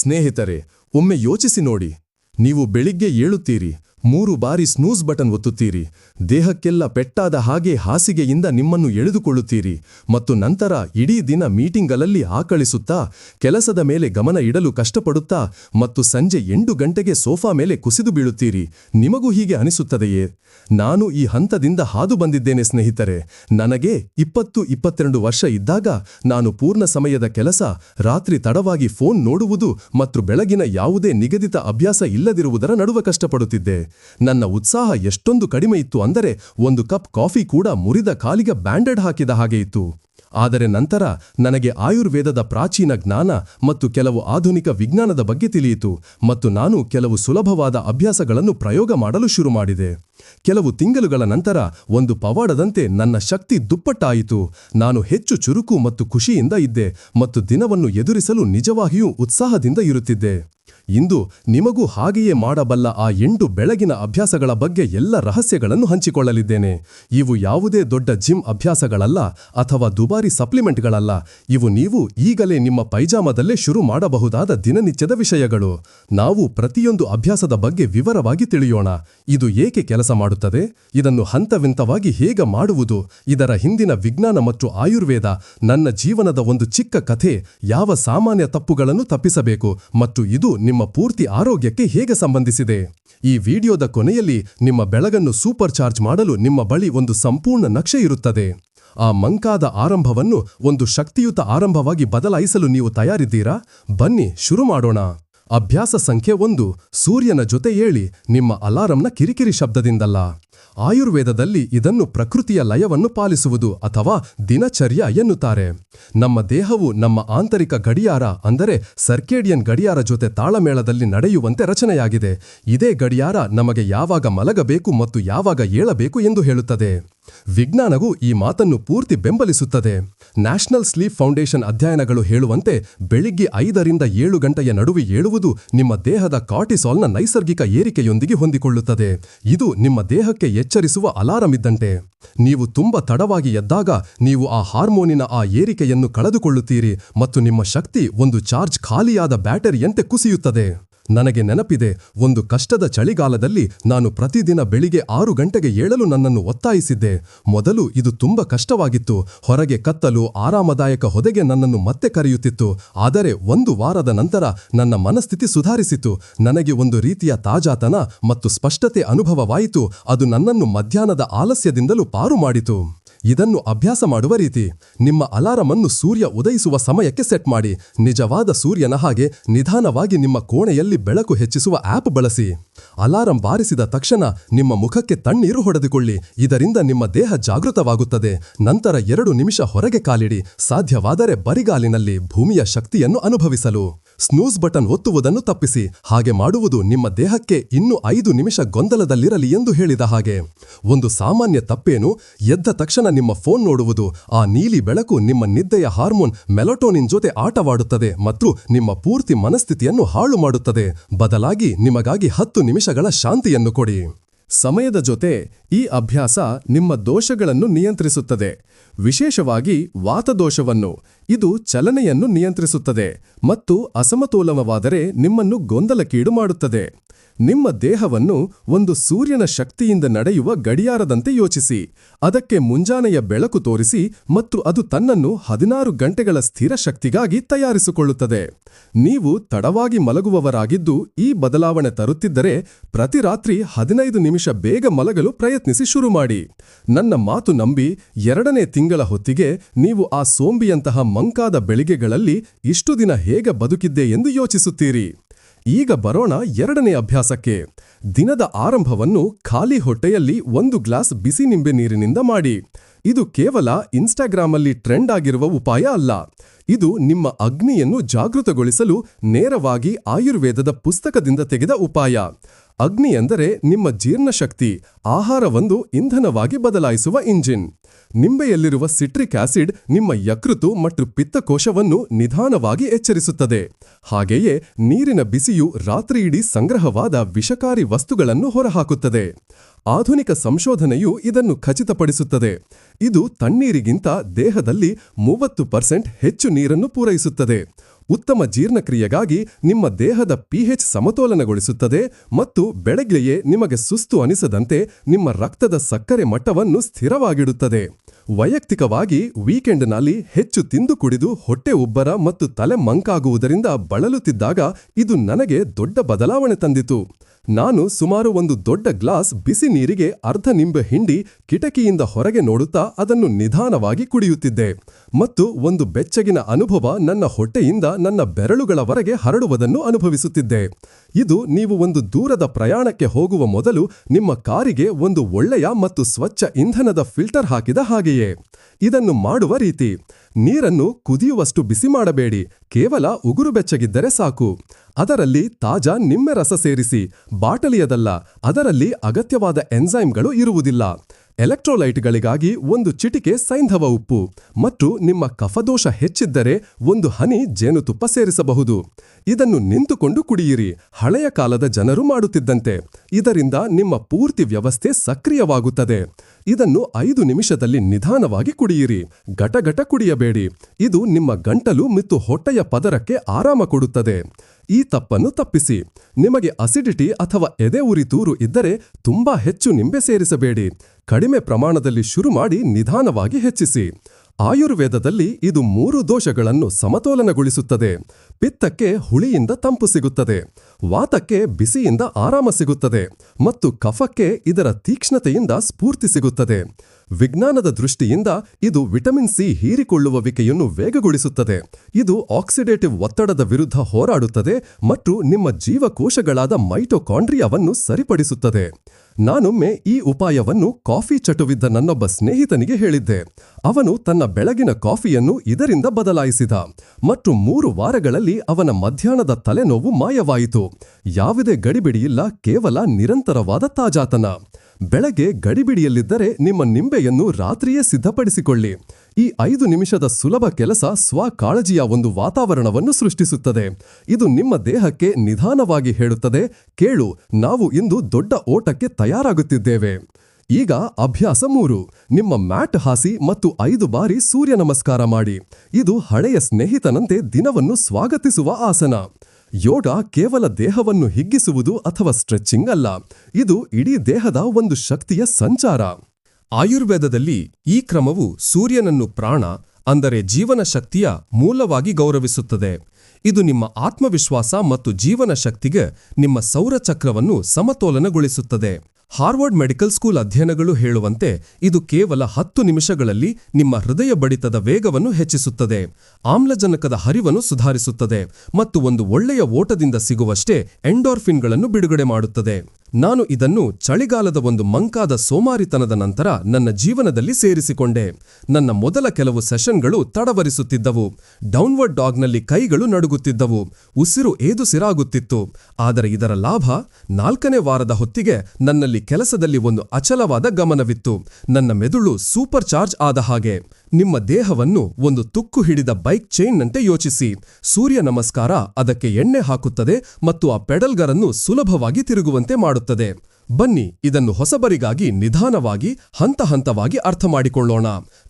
ಸ್ನೇಹಿತರೆ ಒಮ್ಮೆ ಯೋಚಿಸಿ ನೋಡಿ. ನೀವು ಬೆಳಿಗ್ಗೆ ಏಳುತ್ತೀರಿ. ಮೂರು ಬಾರಿ ಸ್ನೂಸ್ ಬಟನ್ ಒತ್ತುತ್ತೀರಿ. ದೇಹಕ್ಕೆಲ್ಲ ಪೆಟ್ಟಾದ ಹಾಗೆ ಹಾಸಿಗೆಯಿಂದ ನಿಮ್ಮನ್ನು ಎಳೆದುಕೊಳ್ಳುತ್ತೀರಿ. ಮತ್ತು ನಂತರ ಇಡೀ ದಿನ ಮೀಟಿಂಗ್ಗಳಲ್ಲಿ ಆಕಳಿಸುತ್ತಾ, ಕೆಲಸದ ಮೇಲೆ ಗಮನ ಇಡಲು ಕಷ್ಟಪಡುತ್ತಾ, ಮತ್ತು ಸಂಜೆ ಎಂಟು ಗಂಟೆಗೆ ಸೋಫಾ ಮೇಲೆ ಕುಸಿದು ಬೀಳುತ್ತೀರಿ. ನಿಮಗೂ ಹೀಗೆ ಅನಿಸುತ್ತದೆಯೇ? ನಾನು ಈ ಹಂತದಿಂದ ಹಾದು ಬಂದಿದ್ದೇನೆ ಸ್ನೇಹಿತರೆ. ನನಗೆ ಇಪ್ಪತ್ತು ಇಪ್ಪತ್ತೆರಡು ವರ್ಷ ಇದ್ದಾಗ ನಾನು ಪೂರ್ಣ ಸಮಯದ ಕೆಲಸ, ರಾತ್ರಿ ತಡವಾಗಿ ಫೋನ್ ನೋಡುವುದು ಮತ್ತು ಬೆಳಗಿನ ಯಾವುದೇ ನಿಗದಿತ ಅಭ್ಯಾಸ ಇಲ್ಲದಿರುವುದರ ನಡುವೆ ಕಷ್ಟಪಡುತ್ತಿದ್ದೆ. ನನ್ನ ಉತ್ಸಾಹ ಎಷ್ಟೊಂದು ಕಡಿಮೆ ಇತ್ತು ಅಂದರೆ ಒಂದು ಕಪ್ ಕಾಫಿ ಕೂಡ ಮುರಿದ ಕಾಲಿಗೆ ಬ್ಯಾಂಡೆಡ್ ಹಾಕಿದ ಹಾಗೆ ಇತ್ತು. ಆದರೆ ನಂತರ ನನಗೆ ಆಯುರ್ವೇದದ ಪ್ರಾಚೀನ ಜ್ಞಾನ ಮತ್ತು ಕೆಲವು ಆಧುನಿಕ ವಿಜ್ಞಾನದ ಬಗ್ಗೆ ತಿಳಿಯಿತು ಮತ್ತು ನಾನು ಕೆಲವು ಸುಲಭವಾದ ಅಭ್ಯಾಸಗಳನ್ನು ಪ್ರಯೋಗ ಮಾಡಲು ಶುರು ಮಾಡಿದೆ. ಕೆಲವು ತಿಂಗಳುಗಳ ನಂತರ ಒಂದು ಪವಾಡದಂತೆ ನನ್ನ ಶಕ್ತಿ ದುಪ್ಪಟ್ಟಾಯಿತು. ನಾನು ಹೆಚ್ಚು ಚುರುಕು ಮತ್ತು ಖುಷಿಯಿಂದ ಇದ್ದೆ ಮತ್ತು ದಿನವನ್ನು ಎದುರಿಸಲು ನಿಜವಾಗಿಯೂ ಉತ್ಸಾಹದಿಂದ ಇರುತ್ತಿದ್ದೆ. ಇಂದು ನಿಮಗೂ ಹಾಗೆಯೇ ಮಾಡಬಲ್ಲ ಆ ಎಂಟು ಬೆಳಗಿನ ಅಭ್ಯಾಸಗಳ ಬಗ್ಗೆ ಎಲ್ಲ ರಹಸ್ಯಗಳನ್ನು ಹಂಚಿಕೊಳ್ಳಲಿದ್ದೇನೆ. ಇವು ಯಾವುದೇ ದೊಡ್ಡ ಜಿಮ್ ಅಭ್ಯಾಸಗಳಲ್ಲ ಅಥವಾ ದುಬಾರಿ ಸಪ್ಲಿಮೆಂಟ್ಗಳಲ್ಲ. ಇವು ನೀವು ಈಗಲೇ ನಿಮ್ಮ ಪೈಜಾಮದಲ್ಲೇ ಶುರು ಮಾಡಬಹುದಾದ ದಿನನಿತ್ಯದ ವಿಷಯಗಳು. ನಾವು ಪ್ರತಿಯೊಂದು ಅಭ್ಯಾಸದ ಬಗ್ಗೆ ವಿವರವಾಗಿ ತಿಳಿಯೋಣ. ಇದು ಏಕೆ ಕೆಲಸ ಮಾಡುತ್ತದೆ? ಇದನ್ನು ಹಂತವಿಂತವಾಗಿ ಹೇಗೆ ಮಾಡುವುದು? ಇದರ ಹಿಂದಿನ ವಿಜ್ಞಾನ ಮತ್ತು ಆಯುರ್ವೇದ, ನನ್ನ ಜೀವನದ ಒಂದು ಚಿಕ್ಕ ಕಥೆ ಯಾವ ಸಾಮಾನ್ಯ ತಪ್ಪುಗಳನ್ನು ತಪ್ಪಿಸಬೇಕು? ಮತ್ತು ಇದು ನಿಮ್ಮ ಪೂರ್ತಿ ಆರೋಗ್ಯಕ್ಕೆ ಹೇಗೆ ಸಂಬಂಧಿಸಿದೆ? ಈ ವಿಡಿಯೋದ ಕೊನೆಯಲ್ಲಿ ನಿಮ್ಮ ಬೆಳಗನ್ನು ಸೂಪರ್ ಚಾರ್ಜ್ ಮಾಡಲು ನಿಮ್ಮ ಬಳಿ ಒಂದು ಸಂಪೂರ್ಣ ನಕ್ಷೆ ಇರುತ್ತದೆ. ಆ ಮಂಕಾದ ಆರಂಭವನ್ನು ಒಂದು ಶಕ್ತಿಯುತ ಆರಂಭವಾಗಿ ಬದಲಾಯಿಸಲು ನೀವು ತಯಾರಿದ್ದೀರಾ? ಬನ್ನಿ ಶುರು ಮಾಡೋಣ. ಅಭ್ಯಾಸ ಸಂಖ್ಯೆ ಒಂದು, ಸೂರ್ಯನ ಜೊತೆ ಏಳಿ ನಿಮ್ಮ ಅಲಾರಂನ ಕಿರಿಕಿರಿ ಶಬ್ದದಿಂದಲ್ಲ. ಆಯುರ್ವೇದದಲ್ಲಿ ಇದನ್ನು ಪ್ರಕೃತಿಯ ಲಯವನ್ನು ಪಾಲಿಸುವುದು ಅಥವಾ ದಿನಚರ್ಯ ಎನ್ನುತ್ತಾರೆ. ನಮ್ಮ ದೇಹವು ನಮ್ಮ ಆಂತರಿಕ ಗಡಿಯಾರ ಅಂದರೆ ಸರ್ಕೇಡಿಯನ್ ಗಡಿಯಾರ ಜೊತೆ ತಾಳಮೇಳದಲ್ಲಿ ನಡೆಯುವಂತೆ ರಚನೆಯಾಗಿದೆ. ಇದೇ ಗಡಿಯಾರ ನಮಗೆ ಯಾವಾಗ ಮಲಗಬೇಕು ಮತ್ತು ಯಾವಾಗ ಏಳಬೇಕು ಎಂದು ಹೇಳುತ್ತದೆ. ವಿಜ್ಞಾನವು ಈ ಮಾತನ್ನು ಪೂರ್ತಿ ಬೆಂಬಲಿಸುತ್ತದೆ. ನ್ಯಾಷನಲ್ ಸ್ಲೀಪ್ ಫೌಂಡೇಶನ್ ಅಧ್ಯಯನಗಳು ಹೇಳುವಂತೆ ಬೆಳಿಗ್ಗೆ ಐದರಿಂದ ಏಳು ಗಂಟೆಯ ನಡುವೆ ಏಳುವುದು ನಿಮ್ಮ ದೇಹದ ಕಾರ್ಟಿಸಾಲ್ನ ನೈಸರ್ಗಿಕ ಏರಿಕೆಯೊಂದಿಗೆ ಹೊಂದಿಕೊಳ್ಳುತ್ತದೆ. ಇದು ನಿಮ್ಮ ದೇಹಕ್ಕೆ ಎಚ್ಚರಿಸುವ ಅಲಾರಂ ಇದ್ದಂತೆ. ನೀವು ತುಂಬ ತಡವಾಗಿ ಎದ್ದಾಗ ನೀವು ಆ ಹಾರ್ಮೋನಿನ ಆ ಏರಿಕೆಯನ್ನು ಕಳೆದುಕೊಳ್ಳುತ್ತೀರಿ ಮತ್ತು ನಿಮ್ಮ ಶಕ್ತಿ ಒಂದು ಚಾರ್ಜ್ ಖಾಲಿಯಾದ ಬ್ಯಾಟರಿಯಂತೆ ಕುಸಿಯುತ್ತದೆ. ನನಗೆ ನೆನಪಿದೆ, ಒಂದು ಕಷ್ಟದ ಚಳಿಗಾಲದಲ್ಲಿ ನಾನು ಪ್ರತಿದಿನ ಬೆಳಿಗ್ಗೆ ಆರು ಗಂಟೆಗೆ ಏಳಲು ನನ್ನನ್ನು ಒತ್ತಾಯಿಸಿದ್ದೆ. ಮೊದಲು ಇದು ತುಂಬ ಕಷ್ಟವಾಗಿತ್ತು. ಹೊರಗೆ ಕತ್ತಲು, ಆರಾಮದಾಯಕ ಹೊದೆಗೆ ನನ್ನನ್ನು ಮತ್ತೆ ಕರೆಯುತ್ತಿತ್ತು. ಆದರೆ ಒಂದು ವಾರದ ನಂತರ ನನ್ನ ಮನಸ್ಥಿತಿ ಸುಧಾರಿಸಿತು. ನನಗೆ ಒಂದು ರೀತಿಯ ತಾಜಾತನ ಮತ್ತು ಸ್ಪಷ್ಟತೆ ಅನುಭವವಾಯಿತು. ಅದು ನನ್ನನ್ನು ಮಧ್ಯಾಹ್ನದ ಆಲಸ್ಯದಿಂದಲೂ ಪಾರು ಮಾಡಿತು. ಇದನ್ನು ಅಭ್ಯಾಸ ಮಾಡುವ ರೀತಿ. ನಿಮ್ಮ ಅಲಾರಮನ್ನು ಸೂರ್ಯ ಉದಯಿಸುವ ಸಮಯಕ್ಕೆ ಸೆಟ್ ಮಾಡಿ. ನಿಜವಾದ ಸೂರ್ಯನ ಹಾಗೆ ನಿಧಾನವಾಗಿ ನಿಮ್ಮ ಕೋಣೆಯಲ್ಲಿ ಬೆಳಕು ಹೆಚ್ಚಿಸುವ ಆಪ್ ಬಳಸಿ. ಅಲಾರಂ ಬಾರಿಸಿದ ತಕ್ಷಣ ನಿಮ್ಮ ಮುಖಕ್ಕೆ ತಣ್ಣೀರು ಹೊಡೆದುಕೊಳ್ಳಿ. ಇದರಿಂದ ನಿಮ್ಮ ದೇಹ ಜಾಗೃತವಾಗುತ್ತದೆ. ನಂತರ ಎರಡು ನಿಮಿಷ ಹೊರಗೆ ಕಾಲಿಡಿ. ಸಾಧ್ಯವಾದರೆ ಬರಿಗಾಲಿನಲ್ಲಿ ಭೂಮಿಯ ಶಕ್ತಿಯನ್ನು ಅನುಭವಿಸಲು. ಸ್ನೂಸ್ ಬಟನ್ ಒತ್ತುವುದನ್ನು ತಪ್ಪಿಸಿ. ಹಾಗೆ ಮಾಡುವುದು ನಿಮ್ಮ ದೇಹಕ್ಕೆ ಇನ್ನೂ ಐದು ನಿಮಿಷ ಗೊಂದಲದಲ್ಲಿರಲಿ ಎಂದು ಹೇಳಿದ ಹಾಗೆ. ಒಂದು ಸಾಮಾನ್ಯ ತಪ್ಪೇನು? ಎದ್ದ ತಕ್ಷಣ ನಿಮ್ಮ ಫೋನ್ ನೋಡುವುದು. ಆ ನೀಲಿ ಬೆಳಕು ನಿಮ್ಮ ನಿದ್ದೆಯ ಹಾರ್ಮೋನ್ ಮೆಲಟೋನಿನ್ ಜೊತೆ ಆಟವಾಡುತ್ತದೆ ಮತ್ತು ನಿಮ್ಮ ಪೂರ್ತಿ ಮನಸ್ಥಿತಿಯನ್ನು ಹಾಳು ಮಾಡುತ್ತದೆ ಬದಲಾಗಿ ನಿಮಗಾಗಿ ಹತ್ತು ನಿಮಿಷಗಳ ಶಾಂತಿಯನ್ನು ಕೊಡಿ. ಸಮಯದ ಜೊತೆ ಈ ಅಭ್ಯಾಸ ನಿಮ್ಮ ದೋಷಗಳನ್ನು ನಿಯಂತ್ರಿಸುತ್ತದೆ. ವಿಶೇಷವಾಗಿ ವಾತದೋಷವನ್ನು. ಇದು ಚಲನೆಯನ್ನು ನಿಯಂತ್ರಿಸುತ್ತದೆ ಮತ್ತು ಅಸಮತೋಲನವಾದರೆ ನಿಮ್ಮನ್ನು ಗೊಂದಲಕ್ಕೀಡು ಮಾಡುತ್ತದೆ. ನಿಮ್ಮ ದೇಹವನ್ನು ಒಂದು ಸೂರ್ಯನ ಶಕ್ತಿಯಿಂದ ನಡೆಯುವ ಗಡಿಯಾರದಂತೆ ಯೋಚಿಸಿ. ಅದಕ್ಕೆ ಮುಂಜಾನೆಯ ಬೆಳಕು ತೋರಿಸಿ ಮತ್ತು ಅದು ತನ್ನನ್ನು ಹದಿನಾರು ಗಂಟೆಗಳ ಸ್ಥಿರ ಶಕ್ತಿಗಾಗಿ ತಯಾರಿಸಿಕೊಳ್ಳುತ್ತದೆ. ನೀವು ತಡವಾಗಿ ಮಲಗುವವರಾಗಿದ್ದು ಈ ಬದಲಾವಣೆ ತರುತ್ತಿದ್ದರೆ ಪ್ರತಿ ರಾತ್ರಿ ಹದಿನೈದು ನಿಮಿಷ ಬೇಗ ಮಲಗಲು ಪ್ರಯತ್ನಿಸಿ ಶುರು ಮಾಡಿ. ನನ್ನ ಮಾತು ನಂಬಿ ಎರಡನೇ ತಿಂಗಳ ಹೊತ್ತಿಗೆ ನೀವು ಆ ಸೋಂಬಿಯಂತಹ ಮಂಕಾದ ಬೆಳಿಗ್ಗೆಗಳಲ್ಲಿ ಇಷ್ಟು ದಿನ ಹೇಗೆ ಬದುಕಿದ್ದೆ ಎಂದು ಯೋಚಿಸುತ್ತೀರಿ. ಈಗ ಬರೋಣ ಎರಡನೇ ಅಭ್ಯಾಸಕ್ಕೆ. ದಿನದ ಆರಂಭವನ್ನು ಖಾಲಿ ಹೊಟ್ಟೆಯಲ್ಲಿ ಒಂದು ಗ್ಲಾಸ್ ಬಿಸಿ ನಿಂಬೆ ನೀರಿನಿಂದ ಮಾಡಿ. ಇದು ಕೇವಲ ಇನ್ಸ್ಟಾಗ್ರಾಮಲ್ಲಿ ಟ್ರೆಂಡ್ ಆಗಿರುವ ಉಪಾಯ ಅಲ್ಲ. ಇದು ನಿಮ್ಮ ಅಗ್ನಿಯನ್ನು ಜಾಗೃತಗೊಳಿಸಲು ನೇರವಾಗಿ ಆಯುರ್ವೇದದ ಪುಸ್ತಕದಿಂದ ತೆಗೆದ ಉಪಾಯ. ಅಗ್ನಿ ಎಂದರೆ ನಿಮ್ಮ ಜೀರ್ಣಶಕ್ತಿ, ಆಹಾರವೊಂದು ಇಂಧನವಾಗಿ ಬದಲಾಯಿಸುವ ಇಂಜಿನ್. ನಿಂಬೆಯಲ್ಲಿರುವ ಸಿಟ್ರಿಕ್ ಆಸಿಡ್ ನಿಮ್ಮ ಯಕೃತು ಮತ್ತು ಪಿತ್ತಕೋಶವನ್ನು ನಿಧಾನವಾಗಿ ಎಚ್ಚರಿಸುತ್ತದೆ. ಹಾಗೆಯೇ ನೀರಿನ ಬಿಸಿಯು ರಾತ್ರಿಯಿಡೀ ಸಂಗ್ರಹವಾದ ವಿಷಕಾರಿ ವಸ್ತುಗಳನ್ನು ಹೊರಹಾಕುತ್ತದೆ. ಆಧುನಿಕ ಸಂಶೋಧನೆಯು ಇದನ್ನು ಖಚಿತಪಡಿಸುತ್ತದೆ. ಇದು ತಣ್ಣೀರಿಗಿಂತ ದೇಹದಲ್ಲಿ ಮೂವತ್ತು ಪರ್ಸೆಂಟ್ ಹೆಚ್ಚು ನೀರನ್ನು ಪೂರೈಸುತ್ತದೆ. ಉತ್ತಮ ಜೀರ್ಣಕ್ರಿಯೆಗಾಗಿ ನಿಮ್ಮ ದೇಹದ ಪಿಹೆಚ್ ಸಮತೋಲನಗೊಳಿಸುತ್ತದೆ ಮತ್ತು ಬೆಳಗ್ಗೆಯೇ ನಿಮಗೆ ಸುಸ್ತು ಅನಿಸದಂತೆ ನಿಮ್ಮ ರಕ್ತದ ಸಕ್ಕರೆ ಮಟ್ಟವನ್ನು ಸ್ಥಿರವಾಗಿಡುತ್ತದೆ. ವೈಯಕ್ತಿಕವಾಗಿ ವೀಕೆಂಡ್ನಲ್ಲಿ ಹೆಚ್ಚು ತಿಂದು ಕುಡಿದು ಹೊಟ್ಟೆ ಉಬ್ಬರ ಮತ್ತು ತಲೆ ಮಂಕಾಗುವುದರಿಂದ ಬಳಲುತ್ತಿದ್ದಾಗ ಇದು ನನಗೆ ದೊಡ್ಡ ಬದಲಾವಣೆ ತಂದಿತು. ನಾನು ಸುಮಾರು ಒಂದು ದೊಡ್ಡ ಗ್ಲಾಸ್ ಬಿಸಿ ನೀರಿಗೆ ಅರ್ಧ ನಿಂಬೆ ಹಿಂಡಿ ಕಿಟಕಿಯಿಂದ ಹೊರಗೆ ನೋಡುತ್ತಾ ಅದನ್ನು ನಿಧಾನವಾಗಿ ಕುಡಿಯುತ್ತಿದ್ದೆ. ಮತ್ತು ಒಂದು ಬೆಚ್ಚಗಿನ ಅನುಭವ ನನ್ನ ಹೊಟ್ಟೆಯಿಂದ ನನ್ನ ಬೆರಳುಗಳವರೆಗೆ ಹರಡುವುದನ್ನು ಅನುಭವಿಸುತ್ತಿದ್ದೆ. ಇದು ನೀವು ಒಂದು ದೂರದ ಪ್ರಯಾಣಕ್ಕೆ ಹೋಗುವ ಮೊದಲು ನಿಮ್ಮ ಕಾರಿಗೆ ಒಂದು ಒಳ್ಳೆಯ ಮತ್ತು ಸ್ವಚ್ಛ ಇಂಧನದ ಫಿಲ್ಟರ್ ಹಾಕಿದ ಹಾಗೆಯೇ. ಇದನ್ನು ಮಾಡುವ ರೀತಿ. ನೀರನ್ನು ಕುದಿಯುವಷ್ಟು ಬಿಸಿ ಮಾಡಬೇಡಿ. ಕೇವಲ ಉಗುರು ಬೆಚ್ಚಗಿದ್ದರೆ ಸಾಕು. ಅದರಲ್ಲಿ ತಾಜಾ ನಿಮ್ಮೆ ರಸ ಸೇರಿಸಿ. ಬಾಟಲಿಯದಲ್ಲ, ಅದರಲ್ಲಿ ಅಗತ್ಯವಾದ ಎನ್ಸೈಮ್ಗಳು ಇರುವುದಿಲ್ಲ. ಎಲೆಕ್ಟ್ರೋಲೈಟ್ಗಳಿಗಾಗಿ ಒಂದು ಚಿಟಿಕೆ ಸೈಂಧವ ಉಪ್ಪು. ಮತ್ತು ನಿಮ್ಮ ಕಫದೋಷ ಹೆಚ್ಚಿದ್ದರೆ ಒಂದು ಹನಿ ಜೇನುತುಪ್ಪ ಸೇರಿಸಬಹುದು. ಇದನ್ನು ನಿಂತುಕೊಂಡು ಕುಡಿಯಿರಿ. ಹಳೆಯ ಕಾಲದ ಜನರು ಮಾಡುತ್ತಿದ್ದಂತೆ. ಇದರಿಂದ ನಿಮ್ಮ ಪೂರ್ತಿ ವ್ಯವಸ್ಥೆ ಸಕ್ರಿಯವಾಗುತ್ತದೆ. ಇದನ್ನು ಐದು ನಿಮಿಷದಲ್ಲಿ ನಿಧಾನವಾಗಿ ಕುಡಿಯಿರಿ. ಗಟಗಟ ಕುಡಿಯಬೇಡಿ. ಇದು ನಿಮ್ಮ ಗಂಟಲು ಮತ್ತು ಹೊಟ್ಟೆಯ ಪದರಕ್ಕೆ ಆರಾಮ ಕೊಡುತ್ತದೆ. ಈ ತಪ್ಪನ್ನು ತಪ್ಪಿಸಿ. ನಿಮಗೆ ಅಸಿಡಿಟಿ ಅಥವಾ ಎದೆ ಉರಿತೂರು ಇದ್ದರೆ ತುಂಬಾ ಹೆಚ್ಚು ನಿಂಬೆ ಸೇರಿಸಬೇಡಿ. ಕಡಿಮೆ ಪ್ರಮಾಣದಲ್ಲಿ ಶುರು ಮಾಡಿ ನಿಧಾನವಾಗಿ ಹೆಚ್ಚಿಸಿ. ಆಯುರ್ವೇದದಲ್ಲಿ ಇದು ಮೂರು ದೋಷಗಳನ್ನು ಸಮತೋಲನಗೊಳಿಸುತ್ತದೆ. ಪಿತ್ತಕ್ಕೆ ಹುಳಿಯಿಂದ ತಂಪು ಸಿಗುತ್ತದೆ. ವಾತಕ್ಕೆ ಬಿಸಿಯಿಂದ ಆರಾಮ ಸಿಗುತ್ತದೆ ಮತ್ತು ಕಫಕ್ಕೆ ಇದರ ತೀಕ್ಷ್ಣತೆಯಿಂದ ಸ್ಫೂರ್ತಿ ಸಿಗುತ್ತದೆ. ವಿಜ್ಞಾನದ ದೃಷ್ಟಿಯಿಂದ ಇದು ವಿಟಮಿನ್ ಸಿ ಹೀರಿಕೊಳ್ಳುವಿಕೆಯನ್ನು ವೇಗಗೊಳಿಸುತ್ತದೆ. ಇದು ಆಕ್ಸಿಡೇಟಿವ್ ಒತ್ತಡದ ವಿರುದ್ಧ ಹೋರಾಡುತ್ತದೆ ಮತ್ತು ನಿಮ್ಮ ಜೀವಕೋಶಗಳಾದ ಮೈಟೊಕಾಂಡ್ರಿಯಾವನ್ನು ಸರಿಪಡಿಸುತ್ತದೆ. ನಾನೊಮ್ಮೆ ಈ ಉಪಾಯವನ್ನು ಕಾಫಿ ಚಟುವಿದ್ದ ನನ್ನೊಬ್ಬ ಸ್ನೇಹಿತನಿಗೆ ಹೇಳಿದ್ದೆ. ಅವನು ತನ್ನ ಬೆಳಗಿನ ಕಾಫಿಯನ್ನು ಇದರಿಂದ ಬದಲಾಯಿಸಿದ ಮತ್ತು ಮೂರು ವಾರಗಳಲ್ಲಿ ಅವನ ಮಧ್ಯಾಹ್ನದ ತಲೆನೋವು ಮಾಯವಾಯಿತು. ಯಾವುದೇ ಗಡಿಬಿಡಿಯಿಲ್ಲ, ಕೇವಲ ನಿರಂತರವಾದ ತಾಜಾತನ. ಬೆಳಗ್ಗೆ ಗಡಿಬಿಡಿಯಲ್ಲಿದ್ದರೆ ನಿಮ್ಮ ನಿಂಬೆಯನ್ನು ರಾತ್ರಿಯೇ ಸಿದ್ಧಪಡಿಸಿಕೊಳ್ಳಿ. ಈ ಐದು ನಿಮಿಷದ ಸುಲಭ ಕೆಲಸ ಸ್ವಕಾಳಜಿಯ ಒಂದು ವಾತಾವರಣವನ್ನು ಸೃಷ್ಟಿಸುತ್ತದೆ. ಇದು ನಿಮ್ಮ ದೇಹಕ್ಕೆ ನಿಧಾನವಾಗಿ ಹೇಳುತ್ತದೆ, ಕೇಳು, ನಾವು ಇಂದು ದೊಡ್ಡ ಓಟಕ್ಕೆ ತಯಾರಾಗುತ್ತಿದ್ದೇವೆ. ಈಗ ಅಭ್ಯಾಸ ಮೂರು. ನಿಮ್ಮ ಮ್ಯಾಟ್ ಹಾಸಿ ಮತ್ತು ಐದು ಬಾರಿ ಸೂರ್ಯ ನಮಸ್ಕಾರ ಮಾಡಿ. ಇದು ಹಳೆಯ ಸ್ನೇಹಿತನಂತೆ ದಿನವನ್ನು ಸ್ವಾಗತಿಸುವ ಆಸನ. ಯೋಗ ಕೇವಲ ದೇಹವನ್ನು ಹಿಗ್ಗಿಸುವುದು ಅಥವಾ ಸ್ಟ್ರೆಚಿಂಗ್ ಅಲ್ಲ, ಇದು ಇಡೀ ದೇಹದ ಒಂದು ಶಕ್ತಿಯ ಸಂಚಾರ. ಆಯುರ್ವೇದದಲ್ಲಿ ಈ ಕ್ರಮವು ಸೂರ್ಯನನ್ನು ಪ್ರಾಣ, ಅಂದರೆ ಜೀವನ ಶಕ್ತಿಯ ಮೂಲವಾಗಿ ಗೌರವಿಸುತ್ತದೆ. ಇದು ನಿಮ್ಮ ಆತ್ಮವಿಶ್ವಾಸ ಮತ್ತು ಜೀವನ ಶಕ್ತಿಗೆ ನಿಮ್ಮ ಸೌರಚಕ್ರವನ್ನು ಸಮತೋಲನಗೊಳಿಸುತ್ತದೆ. ಹಾರ್ವರ್ಡ್ ಮೆಡಿಕಲ್ ಸ್ಕೂಲ್ ಅಧ್ಯಯನಗಳು ಹೇಳುವಂತೆ ಇದು ಕೇವಲ ಹತ್ತು ನಿಮಿಷಗಳಲ್ಲಿ ನಿಮ್ಮ ಹೃದಯ ಬಡಿತದ ವೇಗವನ್ನು ಹೆಚ್ಚಿಸುತ್ತದೆ. ಆಮ್ಲಜನಕದ ಹರಿವನ್ನು ಸುಧಾರಿಸುತ್ತದೆ ಮತ್ತು ಒಂದು ಒಳ್ಳೆಯ ಓಟದಿಂದ ಸಿಗುವಷ್ಟೇ ಎಂಡೋರ್ಫಿನ್ಗಳನ್ನು ಬಿಡುಗಡೆ ಮಾಡುತ್ತದೆ. ನಾನು ಇದನ್ನು ಚಳಿಗಾಲದ ಒಂದು ಮಂಕಾದ ಸೋಮಾರಿತನದ ನಂತರ ನನ್ನ ಜೀವನದಲ್ಲಿ ಸೇರಿಸಿಕೊಂಡೆ. ನನ್ನ ಮೊದಲ ಕೆಲವು ಸೆಷನ್ಗಳು ತಡವರಿಸುತ್ತಿದ್ದವು. ಡೌನ್ವರ್ಡ್ ಡಾಗ್ನಲ್ಲಿ ಕೈಗಳು ನಡುಗುತ್ತಿದ್ದವು. ಉಸಿರು ಏದುಸಿರಾಗುತ್ತಿತ್ತು ಆದರೆ ಇದರ ಲಾಭ ನಾಲ್ಕನೇ ವಾರದ ಹೊತ್ತಿಗೆ ನನ್ನಲ್ಲಿ ಕೆಲಸದಲ್ಲಿ ಒಂದು ಅಚಲವಾದ ಗಮನವಿತ್ತು. ನನ್ನ ಮೆದುಳು ಸೂಪರ್ ಚಾರ್ಜ್ ಆದ ಹಾಗೆ. ನಿಮ್ಮ ದೇಹವನ್ನು ಒಂದು ತುಕ್ಕು ಹಿಡಿದ ಬೈಕ್ ಚೈನ್ನಂತೆ ಯೋಚಿಸಿ. ಸೂರ್ಯ ನಮಸ್ಕಾರ ಅದಕ್ಕೆ ಎಣ್ಣೆ ಹಾಕುತ್ತದೆ ಮತ್ತು ಆ ಪೆಡಲ್ಗರನ್ನು ಸುಲಭವಾಗಿ ತಿರುಗುವಂತೆ ಮಾಡುತ್ತದೆ. ಬನ್ನಿ, ಇದನ್ನು ಹೊಸಬರಿಗಾಗಿ ನಿಧಾನವಾಗಿ, ಹಂತ ಹಂತವಾಗಿ ಅರ್ಥ ಮಾಡಿಕೊಳ್ಳೋಣ.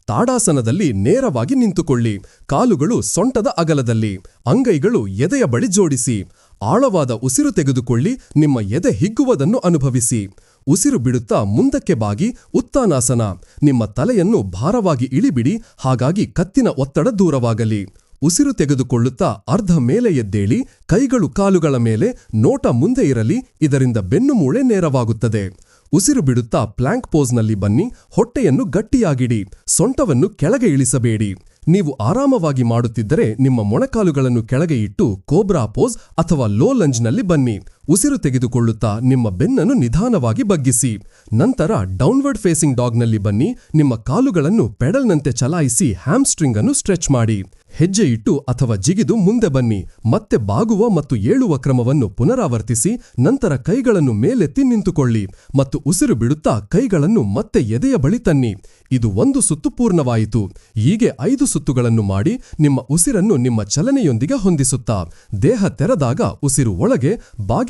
ತಾಡಾಸನದಲ್ಲಿ ನೇರವಾಗಿ ನಿಂತುಕೊಳ್ಳಿ. ಕಾಲುಗಳು ಸೊಂಟದ ಅಗಲದಲ್ಲಿ. ಅಂಗೈಗಳು ಎದೆಯ ಬಳಿ ಜೋಡಿಸಿ. ಆಳವಾದ ಉಸಿರು ತೆಗೆದುಕೊಳ್ಳಿ. ನಿಮ್ಮ ಎದೆ ಹಿಗ್ಗುವುದನ್ನು ಅನುಭವಿಸಿ. ಉಸಿರು ಬಿಡುತ್ತಾ ಮುಂದಕ್ಕೆ ಬಾಗಿ ಉತ್ತಾನಾಸನ ನಿಮ್ಮ ತಲೆಯನ್ನು ಭಾರವಾಗಿ ಇಳಿಬಿಡಿ, ಹಾಗಾಗಿ ಕತ್ತಿನ ಒತ್ತಡ ದೂರವಾಗಲಿ. ಉಸಿರು ತೆಗೆದುಕೊಳ್ಳುತ್ತಾ ಅರ್ಧ ಮೇಲೆ ಎದ್ದೇಳಿ, ಕೈಗಳು ಕಾಲುಗಳ ಮೇಲೆ ನೋಟ ಮುಂದೆ ಇರಲಿ, ಇದರಿಂದ ಬೆನ್ನುಮೂಳೆ ನೇರವಾಗುತ್ತದೆ. ಉಸಿರು ಬಿಡುತ್ತಾ ಪ್ಲ್ಯಾಂಕ್ ಪೋಸ್ನಲ್ಲಿ ಬನ್ನಿ, ಹೊಟ್ಟೆಯನ್ನು ಗಟ್ಟಿಯಾಗಿಡಿ, ಸೊಂಟವನ್ನು ಕೆಳಗೆ ಇಳಿಸಬೇಡಿ. ನೀವು ಆರಾಮವಾಗಿ ಮಾಡುತ್ತಿದ್ದರೆ ನಿಮ್ಮ ಮೊಣಕಾಲುಗಳನ್ನು ಕೆಳಗೆ ಇಟ್ಟು, ಕೋಬ್ರಾ ಪೋಸ್ ಅಥವಾ ಲೋ ಲಂಜ್ನಲ್ಲಿ ಬನ್ನಿ. ಉಸಿರು ತೆಗೆದುಕೊಳ್ಳುತ್ತಾ ನಿಮ್ಮ ಬೆನ್ನನ್ನು ನಿಧಾನವಾಗಿ ಬಗ್ಗಿಸಿ. ನಂತರ ಡೌನ್ವರ್ಡ್ ಫೇಸಿಂಗ್ ಡಾಗ್ನಲ್ಲಿ ಬನ್ನಿ. ನಿಮ್ಮ ಕಾಲುಗಳನ್ನು ಪೆಡಲ್ನಂತೆ ಚಲಾಯಿಸಿ ಹ್ಯಾಮ್ಸ್ಟ್ರಿಂಗ್ ಅನ್ನು ಸ್ಟ್ರೆಚ್ ಮಾಡಿ. ಹೆಜ್ಜೆ ಇಟ್ಟು ಅಥವಾ ಜಿಗಿದು ಮುಂದೆ ಬನ್ನಿ. ಮತ್ತೆ ಬಾಗುವ ಮತ್ತು ಏಳುವ ಕ್ರಮವನ್ನು ಪುನರಾವರ್ತಿಸಿ. ನಂತರ ಕೈಗಳನ್ನು ಮೇಲೆತ್ತಿ ನಿಂತುಕೊಳ್ಳಿ. ಮತ್ತು ಉಸಿರು ಬಿಡುತ್ತಾ ಕೈಗಳನ್ನು ಮತ್ತೆ ಎದೆಯ ಬಳಿ ತನ್ನಿ. ಇದು ಒಂದು ಸುತ್ತು ಪೂರ್ಣವಾಯಿತು. ಹೀಗೆ ಐದು ಸುತ್ತುಗಳನ್ನು ಮಾಡಿ ನಿಮ್ಮ ಉಸಿರನ್ನು ನಿಮ್ಮ ಚಲನೆಯೊಂದಿಗೆ ಹೊಂದಿಸುತ್ತಾ. ದೇಹ ತೆರೆದಾಗ ಉಸಿರು ಒಳಗೆ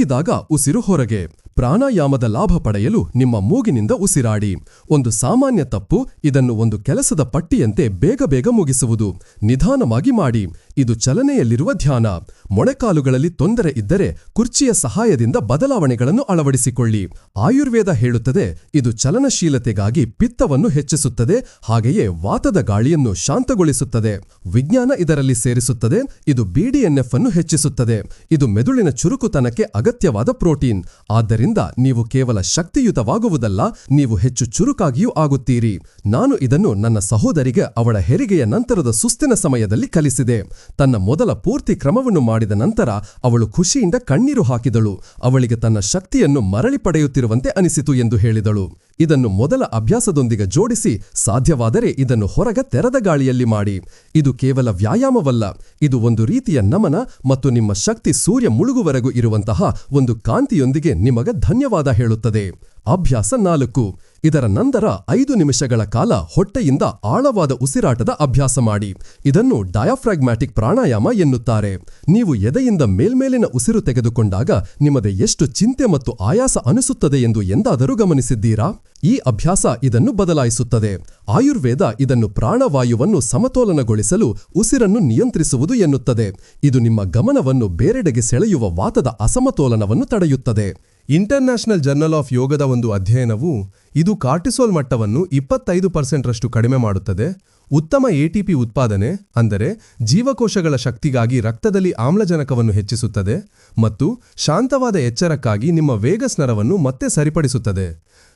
ಬಾಗಿದಾಗ ಉಸಿರು ಹೊರಗೆ. ಪ್ರಾಣಾಯಾಮದ ಲಾಭ ಪಡೆಯಲು ನಿಮ್ಮ ಮೂಗಿನಿಂದ ಉಸಿರಾಡಿ. ಒಂದು ಸಾಮಾನ್ಯ ತಪ್ಪು, ಇದನ್ನು ಒಂದು ಕೆಲಸದ ಪಟ್ಟಿಯಂತೆ ಬೇಗ ಬೇಗ ಮುಗಿಸುವುದು. ನಿಧಾನವಾಗಿ ಮಾಡಿ. ಇದು ಚಲನೆಯಲ್ಲಿರುವ ಧ್ಯಾನ. ಮೊಣೆಕಾಲುಗಳಲ್ಲಿ ತೊಂದರೆ ಇದ್ದರೆ ಕುರ್ಚಿಯ ಸಹಾಯದಿಂದ ಬದಲಾವಣೆಗಳನ್ನು ಅಳವಡಿಸಿಕೊಳ್ಳಿ. ಆಯುರ್ವೇದ ಹೇಳುತ್ತದೆ, ಇದು ಚಲನಶೀಲತೆಗಾಗಿ ಪಿತ್ತವನ್ನು ಹೆಚ್ಚಿಸುತ್ತದೆ, ಹಾಗೆಯೇ ವಾತದ ಗಾಳಿಯನ್ನು ಶಾಂತಗೊಳಿಸುತ್ತದೆ. ವಿಜ್ಞಾನ ಇದರಲ್ಲಿ ಸೇರಿಸುತ್ತದೆ, ಇದು ಬಿಡಿಎನ್ಎಫ್ ಅನ್ನು ಹೆಚ್ಚಿಸುತ್ತದೆ. ಇದು ಮೆದುಳಿನ ಚುರುಕುತನಕ್ಕೆ ಅಗತ್ಯವಾದ ಪ್ರೋಟೀನ್. ಆದ್ದರಿಂದ ನೀವು ಕೇವಲ ಶಕ್ತಿಯುತವಾಗುವುದಲ್ಲ, ನೀವು ಹೆಚ್ಚು ಚುರುಕಾಗಿಯೂ ಆಗುತ್ತೀರಿ. ನಾನು ಇದನ್ನು ನನ್ನ ಸಹೋದರಿಗೆ ಅವಳ ಹೆರಿಗೆಯ ನಂತರದ ಸುಸ್ತಿನ ಸಮಯದಲ್ಲಿ ಕಲಿಸಿದೆ. ತನ್ನ ಮೊದಲ ಪೂರ್ತಿ ಕ್ರಮವನ್ನು ಮಾಡಿದ ನಂತರ ಅವಳು ಖುಷಿಯಿಂದ ಕಣ್ಣೀರು ಹಾಕಿದಳು. ಅವಳಿಗೆ ತನ್ನ ಶಕ್ತಿಯನ್ನು ಮರಳಿ ಪಡೆಯುತ್ತಿರುವಂತೆ ಅನಿಸಿತು ಎಂದು ಹೇಳಿದಳು. ಇದನ್ನು ಮೊದಲ ಅಭ್ಯಾಸದೊಂದಿಗೆ ಜೋಡಿಸಿ ಸಾಧ್ಯವಾದರೆ ಇದನ್ನು ಹೊರಗ ತೆರೆದ ಗಾಳಿಯಲ್ಲಿ ಮಾಡಿ. ಇದು ಕೇವಲ ವ್ಯಾಯಾಮವಲ್ಲ, ಇದು ಒಂದು ರೀತಿಯ ನಮನ ಮತ್ತು ನಿಮ್ಮ ಶಕ್ತಿ ಸೂರ್ಯ ಮುಳುಗುವರೆಗೂ ಇರುವಂತಹ ಒಂದು ಕಾಂತಿಯೊಂದಿಗೆ ನಿಮಗೆ ಧನ್ಯವಾದ ಹೇಳುತ್ತದೆ. ಅಭ್ಯಾಸ ನಾಲ್ಕು. ಇದರ ನಂತರ ಐದು ನಿಮಿಷಗಳ ಕಾಲ ಹೊಟ್ಟೆಯಿಂದ ಆಳವಾದ ಉಸಿರಾಟದ ಅಭ್ಯಾಸ ಮಾಡಿ. ಇದನ್ನು ಡಯಾಫ್ರಾಗ್ಮ್ಯಾಟಿಕ್ ಪ್ರಾಣಾಯಾಮ ಎನ್ನುತ್ತಾರೆ. ನೀವು ಎದೆಯಿಂದ ಮೇಲ್ಮೇಲಿನ ಉಸಿರು ತೆಗೆದುಕೊಂಡಾಗ ನಿಮಗೆ ಎಷ್ಟು ಚಿಂತೆ ಮತ್ತು ಆಯಾಸ ಅನಿಸುತ್ತದೆ ಎಂದು ಎಂದಾದರೂ ಗಮನಿಸಿದ್ದೀರಾ? ಈ ಅಭ್ಯಾಸ ಇದನ್ನು ಬದಲಾಯಿಸುತ್ತದೆ. ಆಯುರ್ವೇದ ಇದನ್ನು ಪ್ರಾಣವಾಯುವನ್ನು ಸಮತೋಲನಗೊಳಿಸಲು ಉಸಿರನ್ನು ನಿಯಂತ್ರಿಸುವುದು ಎನ್ನುತ್ತದೆ. ಇದು ನಿಮ್ಮ ಗಮನವನ್ನು ಬೇರೆಡೆಗೆ ಸೆಳೆಯುವ ವಾತದ ಅಸಮತೋಲನವನ್ನು ತಡೆಯುತ್ತದೆ. ಇಂಟರ್ನ್ಯಾಷನಲ್ ಜರ್ನಲ್ ಆಫ್ ಯೋಗದ ಒಂದು ಅಧ್ಯಯನವು ಇದು ಕಾರ್ಟಿಸೋಲ್ ಮಟ್ಟವನ್ನು ಇಪ್ಪತ್ತೈದು ಪರ್ಸೆಂಟ್ರಷ್ಟು ಕಡಿಮೆ ಮಾಡುತ್ತದೆ. ಉತ್ತಮ ಎಟಿಪಿ ಉತ್ಪಾದನೆ, ಅಂದರೆ ಜೀವಕೋಶಗಳ ಶಕ್ತಿಗಾಗಿ ರಕ್ತದಲ್ಲಿ ಆಮ್ಲಜನಕವನ್ನು ಹೆಚ್ಚಿಸುತ್ತದೆ ಮತ್ತು ಶಾಂತವಾದ ಎಚ್ಚರಕ್ಕಾಗಿ ನಿಮ್ಮ ವೇಗ ಸ್ನರವನ್ನು ಮತ್ತೆ ಸರಿಪಡಿಸುತ್ತದೆ.